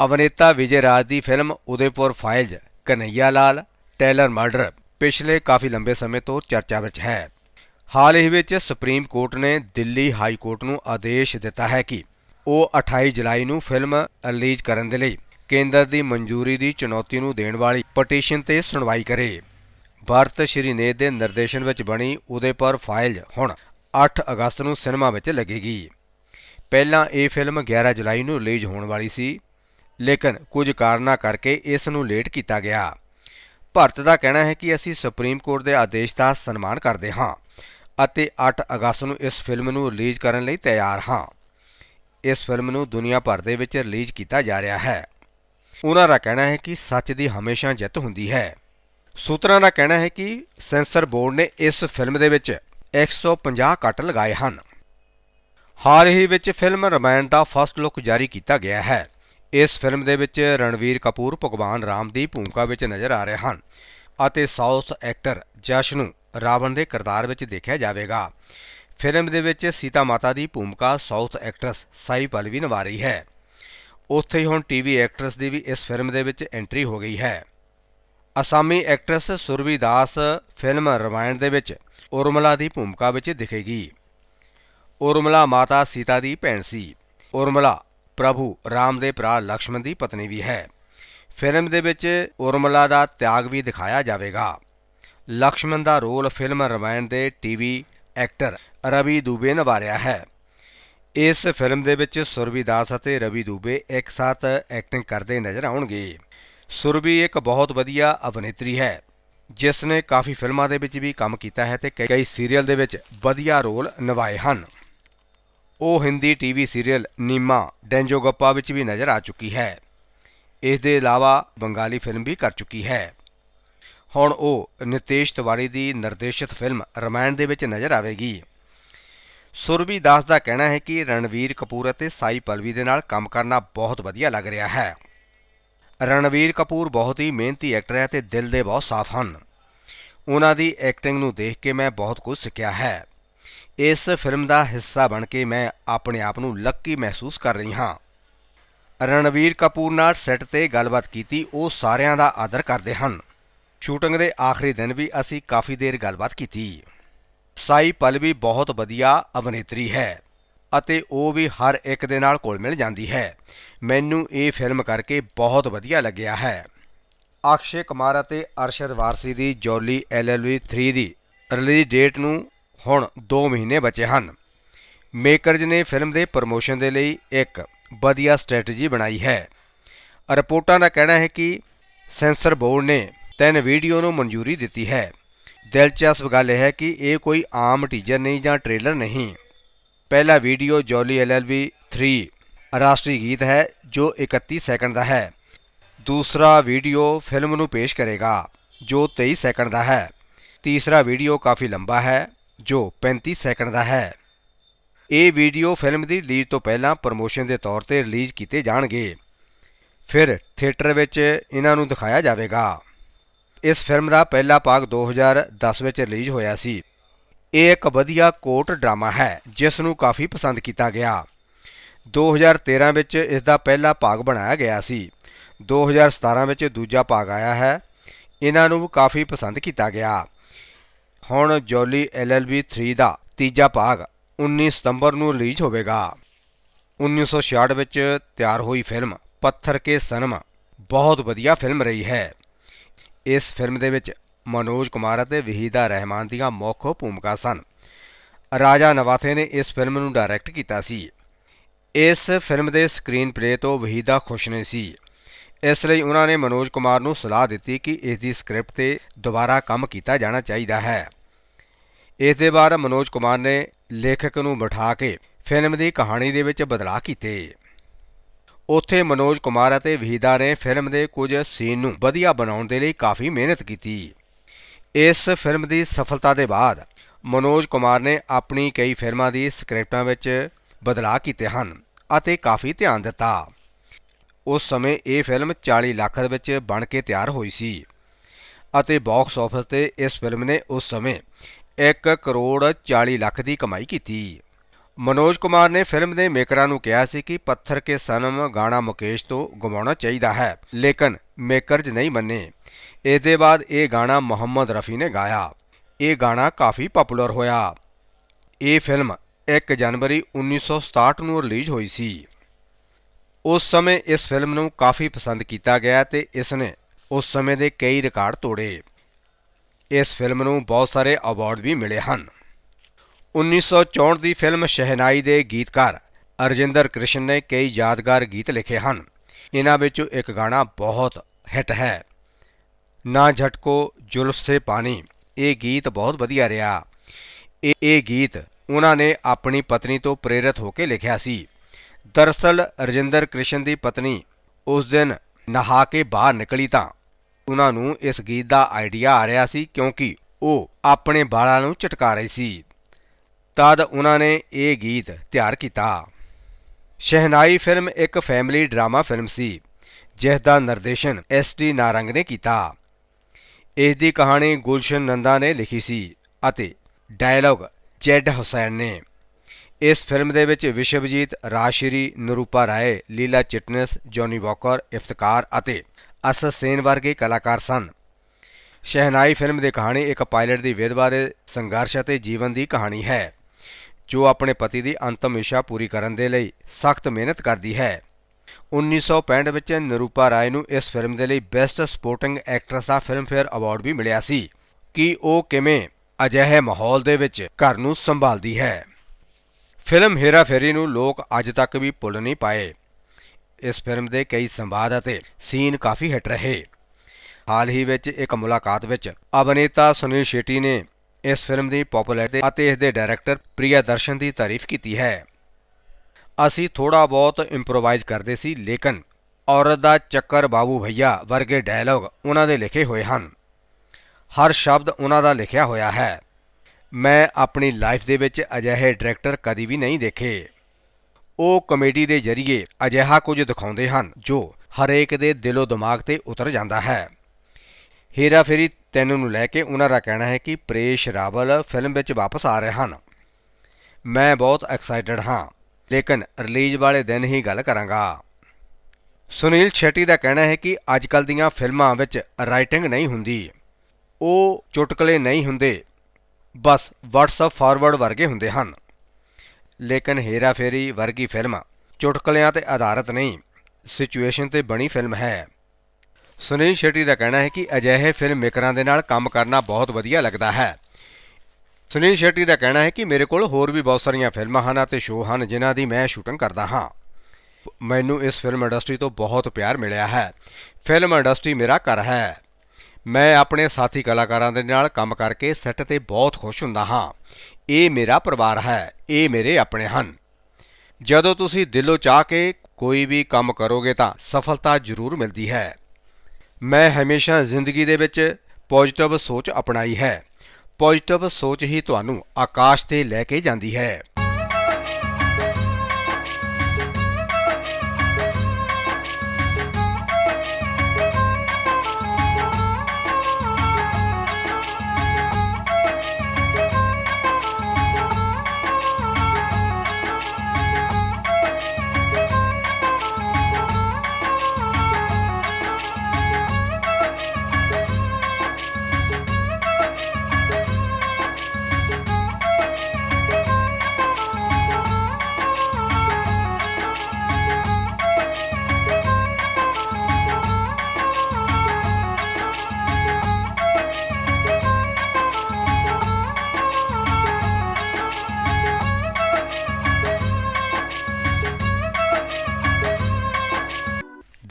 ਅਭਿਨੇਤਾ ਵਿਜੇ ਰਾਜ ਦੀ film Udaipur files, Kanhaiya Lal, tailor murder ਪਿਛਲੇ ਕਾਫੀ ਲੰਬੇ ਸਮੇਂ ਤੋਂ ਚਰਚਾ ਵਿੱਚ ਹੈ। ਹਾਲ ਹੀ ਵਿੱਚ ਸੁਪਰੀਮ ਕੋਰਟ ਨੇ ਦਿੱਲੀ ਹਾਈ ਕੋਰਟ ਨੂੰ ਆਦੇਸ਼ ਦਿੱਤਾ ਹੈ ਕਿ ਉਹ 28 ਜੁਲਾਈ ਨੂੰ ਫਿਲਮ ਰਿਲੀਜ਼ ਕਰਨ ਦੇ ਲਈ ਕੇਂਦਰ ਦੀ ਮਨਜ਼ੂਰੀ ਦੀ ਚੁਣੌਤੀ ਨੂੰ ਦੇਣ ਵਾਲੀ ਪਟੀਸ਼ਨ ਤੇ ਸੁਣਵਾਈ ਕਰੇ। ਭਾਰਤ ਸ਼੍ਰੀ ਨੇਤ ਦੇ ਨਿਰਦੇਸ਼ਨ ਵਿੱਚ ਬਣੀ ਉਹਦੇ ਪਰ ਫਾਈਲ ਹੁਣ 8 ਅਗਸਤ ਨੂੰ ਸਿਨੇਮਾ ਵਿੱਚ ਲੱਗੇਗੀ। ਪਹਿਲਾਂ ਇਹ ਫਿਲਮ 11 ਜੁਲਾਈ ਨੂੰ ਰਿਲੀਜ਼ ਹੋਣ ਵਾਲੀ ਸੀ, ਲੇਕਿਨ ਕੁਝ ਕਾਰਨਾਂ ਕਰਕੇ ਇਸ ਨੂੰ ਲੇਟ ਕੀਤਾ ਗਿਆ। ਭਾਰਤ ਦਾ ਕਹਿਣਾ ਹੈ ਕਿ ਅਸੀਂ ਸੁਪਰੀਮ ਕੋਰਟ ਦੇ ਆਦੇਸ਼ ਦਾ ਸਨਮਾਨ ਕਰਦੇ ਹਾਂ ਅਤੇ 8 ਅਗਸਤ ਨੂੰ ਇਸ ਫਿਲਮ ਨੂੰ ਰਿਲੀਜ਼ ਕਰਨ ਲਈ ਤਿਆਰ ਹਾਂ। ਇਸ ਫਿਲਮ ਨੂੰ ਦੁਨੀਆ ਭਰ ਦੇ ਵਿੱਚ ਰਿਲੀਜ਼ ਕੀਤਾ ਜਾ ਰਿਹਾ ਹੈ। ਉਹਨਾਂ ਦਾ ਕਹਿਣਾ ਹੈ ਕਿ ਸੱਚ ਦੀ ਹਮੇਸ਼ਾ ਜਿੱਤ ਹੁੰਦੀ ਹੈ। ਸੂਤਰਾਂ ਦਾ ਕਹਿਣਾ ਹੈ ਕਿ ਸੈਂਸਰ ਬੋਰਡ ਨੇ ਇਸ ਫਿਲਮ ਦੇ ਵਿੱਚ 150 ਕੱਟ ਲਗਾਏ ਹਨ। ਹਾਲ ਹੀ ਵਿੱਚ ਫਿਲਮ ਰਮਾਇਣ ਦਾ ਫਸਟ ਲੁੱਕ ਜਾਰੀ ਕੀਤਾ ਗਿਆ ਹੈ। ਇਸ ਫਿਲਮ ਦੇ ਵਿੱਚ ਰਣਵੀਰ ਕਪੂਰ, ਭਗਵਾਨ ਰਾਮ ਦੀ ਭੂਮਿਕਾ ਵਿੱਚ ਨਜ਼ਰ ਆ ਰਹੇ ਹਨ ਅਤੇ ਸਾਊਥ ਐਕਟਰ ਜਸ਼ ਨੂੰ ਰਾਵਣ ਦੇ ਕਿਰਦਾਰ ਵਿੱਚ ਦੇਖਿਆ ਜਾਵੇਗਾ। ਫਿਲਮ ਦੇ ਵਿੱਚ ਸੀਤਾ ਮਾਤਾ ਦੀ ਭੂਮਿਕਾ ਸਾਊਥ ਐਕਟਰਸ ਸਾਈ ਪਲਵੀ ਨਿਭਾ ਰਹੀ ਹੈ। ਉੱਥੇ ਹੀ ਹੁਣ ਟੀਵੀ ਐਕਟਰਸ ਦੀ ਵੀ ਇਸ ਫਿਲਮ ਦੇ ਵਿੱਚ ਐਂਟਰੀ ਹੋ ਗਈ ਹੈ। ਅਸਾਮੀ ਐਕਟਰਸ ਸੁਰਵੀ ਦਾਸ ਫਿਲਮ ਰਮਾਇਣ ਦੇ ਵਿੱਚ ਉਰਮਲਾ ਦੀ ਭੂਮਿਕਾ ਵਿੱਚ ਦਿਖੇਗੀ। ਉਰਮਲਾ ਮਾਤਾ ਸੀਤਾ ਦੀ ਭੈਣ ਸੀ। ਉਰਮਲਾ ਪ੍ਰਭੂ ਰਾਮ ਦੇ ਭਰਾ ਲਕਸ਼ਮਣ ਦੀ ਪਤਨੀ ਵੀ ਹੈ। ਫਿਲਮ ਦੇ ਵਿੱਚ ਉਰਮਲਾ ਦਾ ਤਿਆਗ ਵੀ ਦਿਖਾਇਆ ਜਾਵੇਗਾ। ਲਕਸ਼ਮਣ ਦਾ ਰੋਲ ਫਿਲਮ ਰਮਾਇਣ ਦੇ ਟੀਵੀ ਐਕਟਰ ਰਵੀ ਦੂਬੇ ਨਿਭਾ ਰਿਹਾ ਹੈ। ਇਸ ਫਿਲਮ ਦੇ ਵਿੱਚ ਸੁਰਬੀ ਦਾਸ ਅਤੇ ਰਵੀ ਦੂਬੇ ਇੱਕ ਸਾਥ ਐਕਟਿੰਗ ਕਰਦੇ ਨਜ਼ਰ ਆਉਣਗੇ। ਸੁਰਬੀ ਇੱਕ ਬਹੁਤ ਵਧੀਆ ਅਭਿਨੇਤਰੀ ਹੈ ਜਿਸ ਨੇ ਕਾਫੀ ਫਿਲਮਾਂ ਦੇ ਵਿੱਚ ਵੀ ਕੰਮ ਕੀਤਾ ਹੈ ਤੇ ਕਈ- ਕਈ ਸੀਰੀਅਲ ਦੇ ਵਿੱਚ ਵਧੀਆ ਰੋਲ ਨਿਭਾਏ ਹਨ। ਉਹ ਹਿੰਦੀ ਟੀਵੀ ਸੀਰੀਅਲ ਨੀਮਾ ਡੈਂਜੋ ਵਿੱਚ ਵੀ ਨਜ਼ਰ ਆ ਚੁੱਕੀ ਹੈ। ਇਸ ਦੇ ਇਲਾਵਾ ਬੰਗਾਲੀ ਫਿਲਮ ਵੀ ਕਰ ਚੁੱਕੀ ਹੈ। ਹੁਣ ਉਹ ਨਿਤੇਸ਼ ਤਿਵਾੜੀ ਦੀ ਨਿਰਦੇਸ਼ਿਤ ਫਿਲਮ ਰਮਾਇਣ ਦੇ ਵਿੱਚ ਨਜ਼ਰ ਆਵੇਗੀ। ਸੁਰਬੀ ਦਾਸ ਦਾ ਕਹਿਣਾ ਹੈ ਕਿ ਰਣਵੀਰ ਕਪੂਰ ਅਤੇ ਸਾਈ ਪਲਵੀ ਦੇ ਨਾਲ ਕੰਮ ਕਰਨਾ ਬਹੁਤ ਵਧੀਆ ਲੱਗ ਰਿਹਾ ਹੈ। ਰਣਵੀਰ ਕਪੂਰ ਬਹੁਤ ਹੀ ਮਿਹਨਤੀ ਐਕਟਰ ਹੈ ਤੇ ਦਿਲ ਦੇ ਬਹੁਤ ਸਾਫ਼ ਹਨ। ਉਹਨਾਂ ਦੀ ਐਕਟਿੰਗ ਨੂੰ ਦੇਖ ਕੇ ਮੈਂ ਬਹੁਤ ਕੁਝ ਸਿੱਖਿਆ ਹੈ। ਇਸ ਫਿਲਮ ਦਾ ਹਿੱਸਾ ਬਣ ਕੇ ਮੈਂ ਆਪਣੇ ਆਪ ਨੂੰ ਲੱਕੀ ਮਹਿਸੂਸ ਕਰ ਰਹੀ ਹਾਂ। ਰਣਵੀਰ ਕਪੂਰ ਨਾਲ ਸੈੱਟ ਤੇ ਗੱਲਬਾਤ ਕੀਤੀ, ਉਹ ਸਾਰਿਆਂ ਦਾ ਆਦਰ ਕਰਦੇ ਹਨ। ਸ਼ੂਟਿੰਗ ਦੇ ਆਖਰੀ ਦਿਨ ਵੀ ਅਸੀਂ ਕਾਫੀ ਦੇਰ ਗੱਲਬਾਤ ਕੀਤੀ। ਸਾਈ ਪਲਵੀ ਬਹੁਤ ਵਧੀਆ ਅਭਿਨੇਤਰੀ ਹੈ ਅਤੇ ਉਹ ਵੀ ਹਰ ਇੱਕ ਦੇ ਨਾਲ ਕੋਲ ਮਿਲ ਜਾਂਦੀ ਹੈ। ਮੈਨੂੰ ਇਹ ਫਿਲਮ ਕਰਕੇ ਬਹੁਤ ਵਧੀਆ ਲੱਗਿਆ ਹੈ। ਅਕਸ਼ੇ ਕੁਮਾਰ ਅਤੇ ਅਰਸ਼ਦ ਵਾਰਸੀ ਦੀ ਜੋਲੀ ਐਲਐਲਵੀ 3 ਦੀ ਰਿਲੀਜ਼ ਡੇਟ ਨੂੰ ਹੁਣ 2 ਮਹੀਨੇ ਬਚੇ ਹਨ। ਮੇਕਰਜ਼ ਨੇ ਫਿਲਮ ਦੇ ਪ੍ਰਮੋਸ਼ਨ ਦੇ ਲਈ ਇੱਕ ਵਧੀਆ ਸਟ੍ਰੈਟਜੀ ਬਣਾਈ ਹੈ। ਰਿਪੋਰਟਾਂ ਦਾ ਕਹਿਣਾ ਹੈ ਕਿ ਸੈਂਸਰ ਬੋਰਡ ਨੇ ਤਿੰਨ ਵੀਡੀਓ ਨੂੰ ਮਨਜ਼ੂਰੀ ਦਿੱਤੀ ਹੈ। ਦਿਲਚਸਪ ਗੱਲ ਇਹ ਹੈ ਕਿ ਇਹ ਕੋਈ ਆਮ ਟੀਜ਼ਰ ਨਹੀਂ ਜਾਂ ਟ੍ਰੇਲਰ ਨਹੀਂ। ਪਹਿਲਾ ਵੀਡੀਓ ਜੋਲੀ ਐਲਐਲਵੀ 3 ਰਾਸ਼ਟਰੀ ਗੀਤ ਹੈ ਜੋ 31 ਸੈਕਿੰਡ ਦਾ ਹੈ। ਦੂਸਰਾ ਵੀਡੀਓ ਫਿਲਮ ਨੂੰ ਪੇਸ਼ ਕਰੇਗਾ ਜੋ 23 ਸੈਕਿੰਡ ਦਾ ਹੈ। ਤੀਸਰਾ ਵੀਡੀਓ ਕਾਫੀ ਲੰਬਾ ਹੈ ਜੋ 35 ਸੈਕਿੰਡ ਦਾ ਹੈ। ਇਹ ਵੀਡੀਓ ਫਿਲਮ ਦੀ ਰਿਲੀਜ਼ ਤੋਂ ਪਹਿਲਾਂ ਪ੍ਰਮੋਸ਼ਨ ਦੇ ਤੌਰ ਤੇ ਰਿਲੀਜ਼ ਕੀਤੇ ਜਾਣਗੇ। ਫਿਰ ਥੀਏਟਰ ਵਿੱਚ ਇਹਨਾਂ ਨੂੰ ਦਿਖਾਇਆ ਜਾਵੇਗਾ। ਇਸ ਫਿਲਮ ਦਾ ਪਹਿਲਾ ਭਾਗ 2010 ਵਿੱਚ ਰਿਲੀਜ਼ ਹੋਇਆ ਸੀ। ਇਹ ਇੱਕ ਵਧੀਆ ਕੋਰਟ ਡਰਾਮਾ ਹੈ, ਜਿਸ ਨੂੰ ਕਾਫੀ ਪਸੰਦ ਕੀਤਾ ਗਿਆ। 2013 ਵਿੱਚ ਇਸ ਦਾ ਪਹਿਲਾ ਭਾਗ ਬਣਾਇਆ ਗਿਆ ਸੀ। 2017 ਵਿੱਚ ਦੂਜਾ ਭਾਗ ਆਇਆ ਹੈ। ਇਹਨਾਂ ਨੂੰ ਕਾਫੀ ਪਸੰਦ ਕੀਤਾ ਗਿਆ। ਹੁਣ ਜੋਲੀ ਐਲਐਲਬੀ 3 ਦਾ ਤੀਜਾ ਭਾਗ 19 ਸਤੰਬਰ ਨੂੰ ਰਿਲੀਜ਼ ਹੋਵੇਗਾ। 1966 ਵਿੱਚ ਤਿਆਰ ਹੋਈ ਫਿਲਮ ਪੱਥਰ ਕੇ ਸਨਮ। ਬਹੁਤ ਵਧੀਆ ਫਿਲਮ ਰਹੀ ਹੈ। ਇਸ ਫਿਲਮ ਦੇ ਵਿੱਚ ਮਨੋਜ ਕੁਮਾਰ ਅਤੇ ਵਹੀਦਾ ਰਹਿਮਾਨ ਦੀਆਂ ਮੁੱਖ ਭੂਮਿਕਾ ਸਨ। ਰਾਜਾ ਨਵਾਥੇ ਨੇ ਇਸ ਫਿਲਮ ਨੂੰ ਡਾਇਰੈਕਟ ਕੀਤਾ ਸੀ। ਇਸ ਫਿਲਮ ਦੇ ਸਕਰੀਨ ਪਲੇ ਤੋਂ ਵਹੀਦਾ ਖੁਸ਼ ਨਹੀਂ ਸੀ। ਇਸ ਲਈ ਉਹਨਾਂ ਨੇ ਮਨੋਜ ਕੁਮਾਰ ਨੂੰ ਸਲਾਹ ਦਿੱਤੀ ਕਿ ਇਸ ਦੀ ਸਕ੍ਰਿਪਟ ਤੇ ਦੁਬਾਰਾ ਕੰਮ ਕੀਤਾ ਜਾਣਾ ਚਾਹੀਦਾ ਹੈ। ਇਸ ਦੇ ਬਾਅਦ ਮਨੋਜ ਕੁਮਾਰ ਨੇ ਲੇਖਕ ਨੂੰ ਬਿਠਾ ਕੇ ਫਿਲਮ ਦੀ ਕਹਾਣੀ ਦੇ ਵਿੱਚ ਬਦਲਾਅ ਕੀਤੇ। ਉੱਥੇ ਮਨੋਜ ਕੁਮਾਰ ਅਤੇ ਵਹੀਦਾ ਨੇ ਫਿਲਮ ਦੇ ਕੁਝ ਸੀਨ ਨੂੰ ਵਧੀਆ ਬਣਾਉਣ ਦੇ ਲਈ ਕਾਫੀ ਮਿਹਨਤ ਕੀਤੀ। ਇਸ ਫਿਲਮ ਦੀ ਸਫਲਤਾ ਦੇ ਬਾਅਦ ਮਨੋਜ ਕੁਮਾਰ ਨੇ ਆਪਣੀ ਕਈ ਫਿਲਮਾਂ ਦੀ ਸਕ੍ਰਿਪਟਾਂ ਵਿੱਚ ਬਦਲਾਅ ਕੀਤੇ ਹਨ ਅਤੇ ਕਾਫੀ ਧਿਆਨ ਦਿੱਤਾ। ਉਸ ਸਮੇਂ ਇਹ ਫਿਲਮ 40 ਲੱਖ ਵਿੱਚ ਬਣ ਕੇ ਤਿਆਰ ਹੋਈ ਸੀ ਅਤੇ ਬਾਕਸ ਆਫਿਸ ਤੇ ਇਸ ਫਿਲਮ ਨੇ ਉਸ ਸਮੇਂ 1 ਕਰੋੜ 40 ਲੱਖ ਦੀ ਕਮਾਈ ਕੀਤੀ। ਮਨੋਜ ਕੁਮਾਰ ਨੇ ਫਿਲਮ ਦੇ ਮੇਕਰਾਂ ਨੂੰ ਕਿਹਾ ਸੀ ਕਿ ਪੱਥਰ ਕੇ ਸਨਮ ਗਾਣਾ ਮੁਕੇਸ਼ ਤੋਂ ਗਵਾਉਣਾ ਚਾਹੀਦਾ ਹੈ, ਲੇਕਿਨ ਮੇਕਰਜ਼ ਨਹੀਂ ਮੰਨੇ। ਇਸ ਦੇ ਬਾਅਦ ਇਹ ਗਾਣਾ ਮੁਹੰਮਦ ਰਫੀ ਨੇ ਗਾਇਆ। ਇਹ ਗਾਣਾ ਕਾਫੀ ਪਪੂਲਰ ਹੋਇਆ। ਇਹ ਫਿਲਮ 1 ਜਨਵਰੀ 1967 ਨੂੰ ਰਿਲੀਜ਼ ਹੋਈ ਸੀ। ਉਸ ਸਮੇਂ ਇਸ ਫਿਲਮ ਨੂੰ ਕਾਫੀ ਪਸੰਦ ਕੀਤਾ ਗਿਆ ਤੇ ਇਸ ਨੇ ਉਸ ਸਮੇਂ ਦੇ ਕਈ ਰਿਕਾਰਡ ਤੋੜੇ। ਇਸ ਫਿਲਮ ਨੂੰ ਬਹੁਤ ਸਾਰੇ ਅਵਾਰਡ ਵੀ ਮਿਲੇ ਹਨ। 1964 ਦੀ ਫਿਲਮ ਸ਼ਹਿਨਾਈ ਦੇ ਗੀਤਕਾਰ ਅਰਜਿੰਦਰ ਕ੍ਰਿਸ਼ਨ ਨੇ ਕਈ ਯਾਦਗਾਰ ਗੀਤ ਲਿਖੇ ਹਨ। ਇਹਨਾਂ ਵਿੱਚੋਂ ਇੱਕ ਗਾਣਾ ਬਹੁਤ ਹਿੱਟ ਹੈ। ਨਾ ਝਟਕੋ ਜ਼ੁਲਫ ਸੇ ਪਾਣੀ। ਇਹ ਗੀਤ ਬਹੁਤ ਵਧੀਆ ਰਿਹਾ। ਇਹ ਇਹ ਗੀਤ ਉਹਨਾਂ ਨੇ ਆਪਣੀ ਪਤਨੀ ਤੋਂ ਪ੍ਰੇਰਿਤ ਹੋ ਕੇ ਲਿਖਿਆ ਸੀ। ਦਰਅਸਲ ਰਜਿੰਦਰ ਕ੍ਰਿਸ਼ਨ ਦੀ ਪਤਨੀ ਉਸ ਦਿਨ ਨਹਾ ਕੇ ਬਾਹਰ ਨਿਕਲੀ ਤਾਂ ਉਹਨਾਂ ਨੂੰ ਇਸ ਗੀਤ ਦਾ ਆਈਡੀਆ ਆ ਰਿਹਾ ਸੀ ਕਿਉਂਕਿ ਉਹ ਆਪਣੇ ਵਾਲਾਂ ਨੂੰ ਝਟਕਾ ਰਹੀ ਸੀ। ਤਦ ਉਹਨਾਂ ਨੇ ਇਹ ਗੀਤ ਤਿਆਰ ਕੀਤਾ। ਸ਼ਹਿਨਾਈ ਫਿਲਮ ਇੱਕ ਫੈਮਿਲੀ ਡਰਾਮਾ ਫਿਲਮ ਸੀ ਜਿਸ ਦਾ ਨਿਰਦੇਸ਼ਨ ਐਸ ਟੀ ਨਾਰੰਗ ਨੇ ਕੀਤਾ। ਇਸ ਦੀ ਕਹਾਣੀ ਗੁਲਸ਼ਨ ਨੰਦਾ ਨੇ ਲਿਖੀ ਸੀ ਅਤੇ ਡਾਇਲੌਗ ਜੈਡ ਹੁਸੈਨ ਨੇ। ਇਸ ਫਿਲਮ ਦੇ ਵਿੱਚ ਵਿਸ਼ਵਜੀਤ, ਰਾਜਸ਼੍ਰੀ, ਨਰੂਪਾ ਰਾਏ, ਲੀਲਾ ਚਿਟਨਸ, ਜੌਨੀ ਵਾਕਰ, ਇਫਤਕਾਰ ਅਤੇ ਅਸਦ ਸੇਨ ਵਰਗੇ ਕਲਾਕਾਰ ਸਨ। ਸ਼ਹਿਨਾਈ ਫਿਲਮ ਦੀ ਕਹਾਣੀ ਇੱਕ ਪਾਇਲਟ ਦੀ ਵਿਧਵਾ ਦੇ ਸੰਘਰਸ਼ ਅਤੇ ਜੀਵਨ ਦੀ ਕਹਾਣੀ ਹੈ। ਜੋ ਆਪਣੇ ਪਤੀ ਦੀ ਅੰਤਮ ਇੱਛਾ ਪੂਰੀ ਕਰਨ ਦੇ ਲਈ ਸਖਤ ਮਿਹਨਤ ਕਰਦੀ ਹੈ। 1965 ਵਿੱਚ ਨਰੂਪਾ ਰਾਏ ਨੂੰ ਇਸ ਫਿਲਮ ਦੇ ਲਈ ਬੈਸਟ ਸਪੋਰਟਿੰਗ ਐਕਟਰਸ ਦਾ ਫਿਲਮਫੇਅਰ ਅਵਾਰਡ ਵੀ ਮਿਲਿਆ ਸੀ। ਕਿ ਉਹ ਕਿਵੇਂ ਅਜਿਹੇ ਮਾਹੌਲ ਦੇ ਵਿੱਚ ਘਰ ਨੂੰ ਸੰਭਾਲਦੀ ਹੈ? ਫਿਲਮ ਹੇਰਾ ਫੇਰੀ ਨੂੰ ਲੋਕ ਅੱਜ ਤੱਕ ਵੀ ਭੁੱਲ ਨਹੀਂ ਪਾਏ। ਇਸ ਫਿਲਮ ਦੇ ਕਈ ਸੰਵਾਦ ਅਤੇ ਸੀਨ ਕਾਫੀ ਹਿੱਟ ਰਹੇ। ਹਾਲ ਹੀ ਵਿੱਚ ਇੱਕ ਮੁਲਾਕਾਤ ਵਿੱਚ ਅਭਿਨੇਤਾ ਸੁਨੀਲ ਸ਼ੇਟੀ ਨੇ ਇਸ ਫਿਲਮ ਦੀ ਪਪੂਲੈਰਿਟੀ ਅਤੇ ਇਸ ਦੇ ਡਾਇਰੈਕਟਰ ਪ੍ਰਿਆ ਦਰਸ਼ਨ ਦੀ ਤਾਰੀਫ ਕੀਤੀ ਹੈ। ਅਸੀਂ ਥੋੜਾ ਬਹੁਤ ਇੰਪਰੋਵਾਈਜ਼ ਕਰਦੇ ਸੀ, ਲੇਕਿਨ ਔਰਤ ਦਾ ਚੱਕਰ ਬਾਬੂ ਭਈਆ ਵਰਗੇ ਡਾਇਲੌਗ ਉਹਨਾਂ ਦੇ ਲਿਖੇ ਹੋਏ ਹਨ। ਹਰ ਸ਼ਬਦ ਉਹਨਾਂ ਦਾ ਲਿਖਿਆ ਹੋਇਆ ਹੈ। ਮੈਂ ਆਪਣੀ ਲਾਈਫ ਦੇ ਵਿੱਚ ਅਜਿਹੇ ਡਾਇਰੈਕਟਰ ਕਦੀ ਵੀ ਨਹੀਂ ਦੇਖੇ। ਉਹ ਕਮੇਡੀ ਦੇ ਜ਼ਰੀਏ ਅਜਿਹਾ ਕੁਝ ਦਿਖਾਉਂਦੇ ਹਨ, ਜੋ ਹਰੇਕ ਦੇ ਦਿਲੋਂ ਦਿਮਾਗ ਤੇ ਉਤਰ ਜਾਂਦਾ ਹੈ। ਹੇਰਾ ਫੇਰੀ ਤਿੰਨ ਨੂੰ ਲੈ ਕੇ ਉਹਨਾਂ ਦਾ ਕਹਿਣਾ ਹੈ ਕਿ ਪ੍ਰੇਸ਼ ਰਾਵਲ ਫਿਲਮ ਵਿੱਚ ਵਾਪਸ ਆ ਰਹੇ ਹਨ। ਮੈਂ ਬਹੁਤ ਐਕਸਾਈਟਡ ਹਾਂ, ਲੇਕਿਨ ਰਿਲੀਜ਼ ਵਾਲੇ ਦਿਨ ਹੀ ਗੱਲ ਕਰਾਂਗਾ। ਸੁਨੀਲ ਸ਼ੈਟੀ ਦਾ ਕਹਿਣਾ ਹੈ ਕਿ ਅੱਜਕੱਲ ਦੀਆਂ ਫਿਲਮਾਂ ਵਿੱਚ ਰਾਈਟਿੰਗ ਨਹੀਂ ਹੁੰਦੀ। ਉਹ ਚੁਟਕਲੇ ਨਹੀਂ ਹੁੰਦੇ, ਬਸ WhatsApp ਫਾਰਵਰਡ ਵਰਗੇ ਹੁੰਦੇ ਹਨ। ਲੇਕਿਨ ਹੇਰਾ ਫੇਰੀ ਵਰਗੀ ਫਿਲਮ ਚੁਟਕਲਿਆਂ ਤੇ ਆਧਾਰਿਤ ਨਹੀਂ ਸਿਚੁਏਸ਼ਨ ਤੇ ਬਣੀ ਫਿਲਮ ਹੈ। ਸੁਨੀਲ ਸ਼ੈਟੀ ਦਾ ਕਹਿਣਾ ਹੈ ਕਿ ਅਜਿਹੇ ਫਿਲਮ ਮੇਕਰਾਂ ਦੇ ਨਾਲ ਕੰਮ ਕਰਨਾ ਬਹੁਤ ਵਧੀਆ ਲੱਗਦਾ ਹੈ। ਸੁਨੀਲ ਸ਼ੈਟੀ ਦਾ ਕਹਿਣਾ ਹੈ ਕਿ ਮੇਰੇ ਕੋਲ ਹੋਰ ਵੀ ਬਹੁਤ ਸਾਰੀਆਂ ਫਿਲਮਾਂ ਹਨ ਅਤੇ ਸ਼ੋਅ ਹਨ ਜਿਨ੍ਹਾਂ ਦੀ ਮੈਂ ਸ਼ੂਟਿੰਗ ਕਰਦਾ ਹਾਂ। ਮੈਨੂੰ ਇਸ ਫਿਲਮ ਇੰਡਸਟਰੀ ਤੋਂ ਬਹੁਤ ਪਿਆਰ ਮਿਲਿਆ ਹੈ। ਫਿਲਮ ਇੰਡਸਟਰੀ ਮੇਰਾ ਘਰ ਹੈ। ਮੈਂ ਆਪਣੇ ਸਾਥੀ ਕਲਾਕਾਰਾਂ ਦੇ ਨਾਲ ਕੰਮ ਕਰਕੇ ਸੈੱਟ ਤੇ ਬਹੁਤ ਖੁਸ਼ ਹੁੰਦਾ ਹਾਂ। ਇਹ ਮੇਰਾ ਪਰਿਵਾਰ ਹੈ। ਇਹ ਮੇਰੇ ਆਪਣੇ ਹਨ। ਜਦੋਂ ਤੁਸੀਂ ਦਿਲੋਂ ਚਾਹ ਕੇ ਕੋਈ ਵੀ ਕੰਮ ਕਰੋਗੇ ਤਾਂ ਸਫਲਤਾ ਜ਼ਰੂਰ ਮਿਲਦੀ ਹੈ। ਮੈਂ ਹਮੇਸ਼ਾ ਜ਼ਿੰਦਗੀ ਦੇ ਵਿੱਚ ਪੋਜ਼ਿਟਿਵ ਸੋਚ ਅਪਣਾਈ ਹੈ। ਪੋਜ਼ਿਟਿਵ ਸੋਚ ਹੀ ਤੁਹਾਨੂੰ ਆਕਾਸ਼ ਤੇ ਲੈ ਕੇ ਜਾਂਦੀ ਹੈ।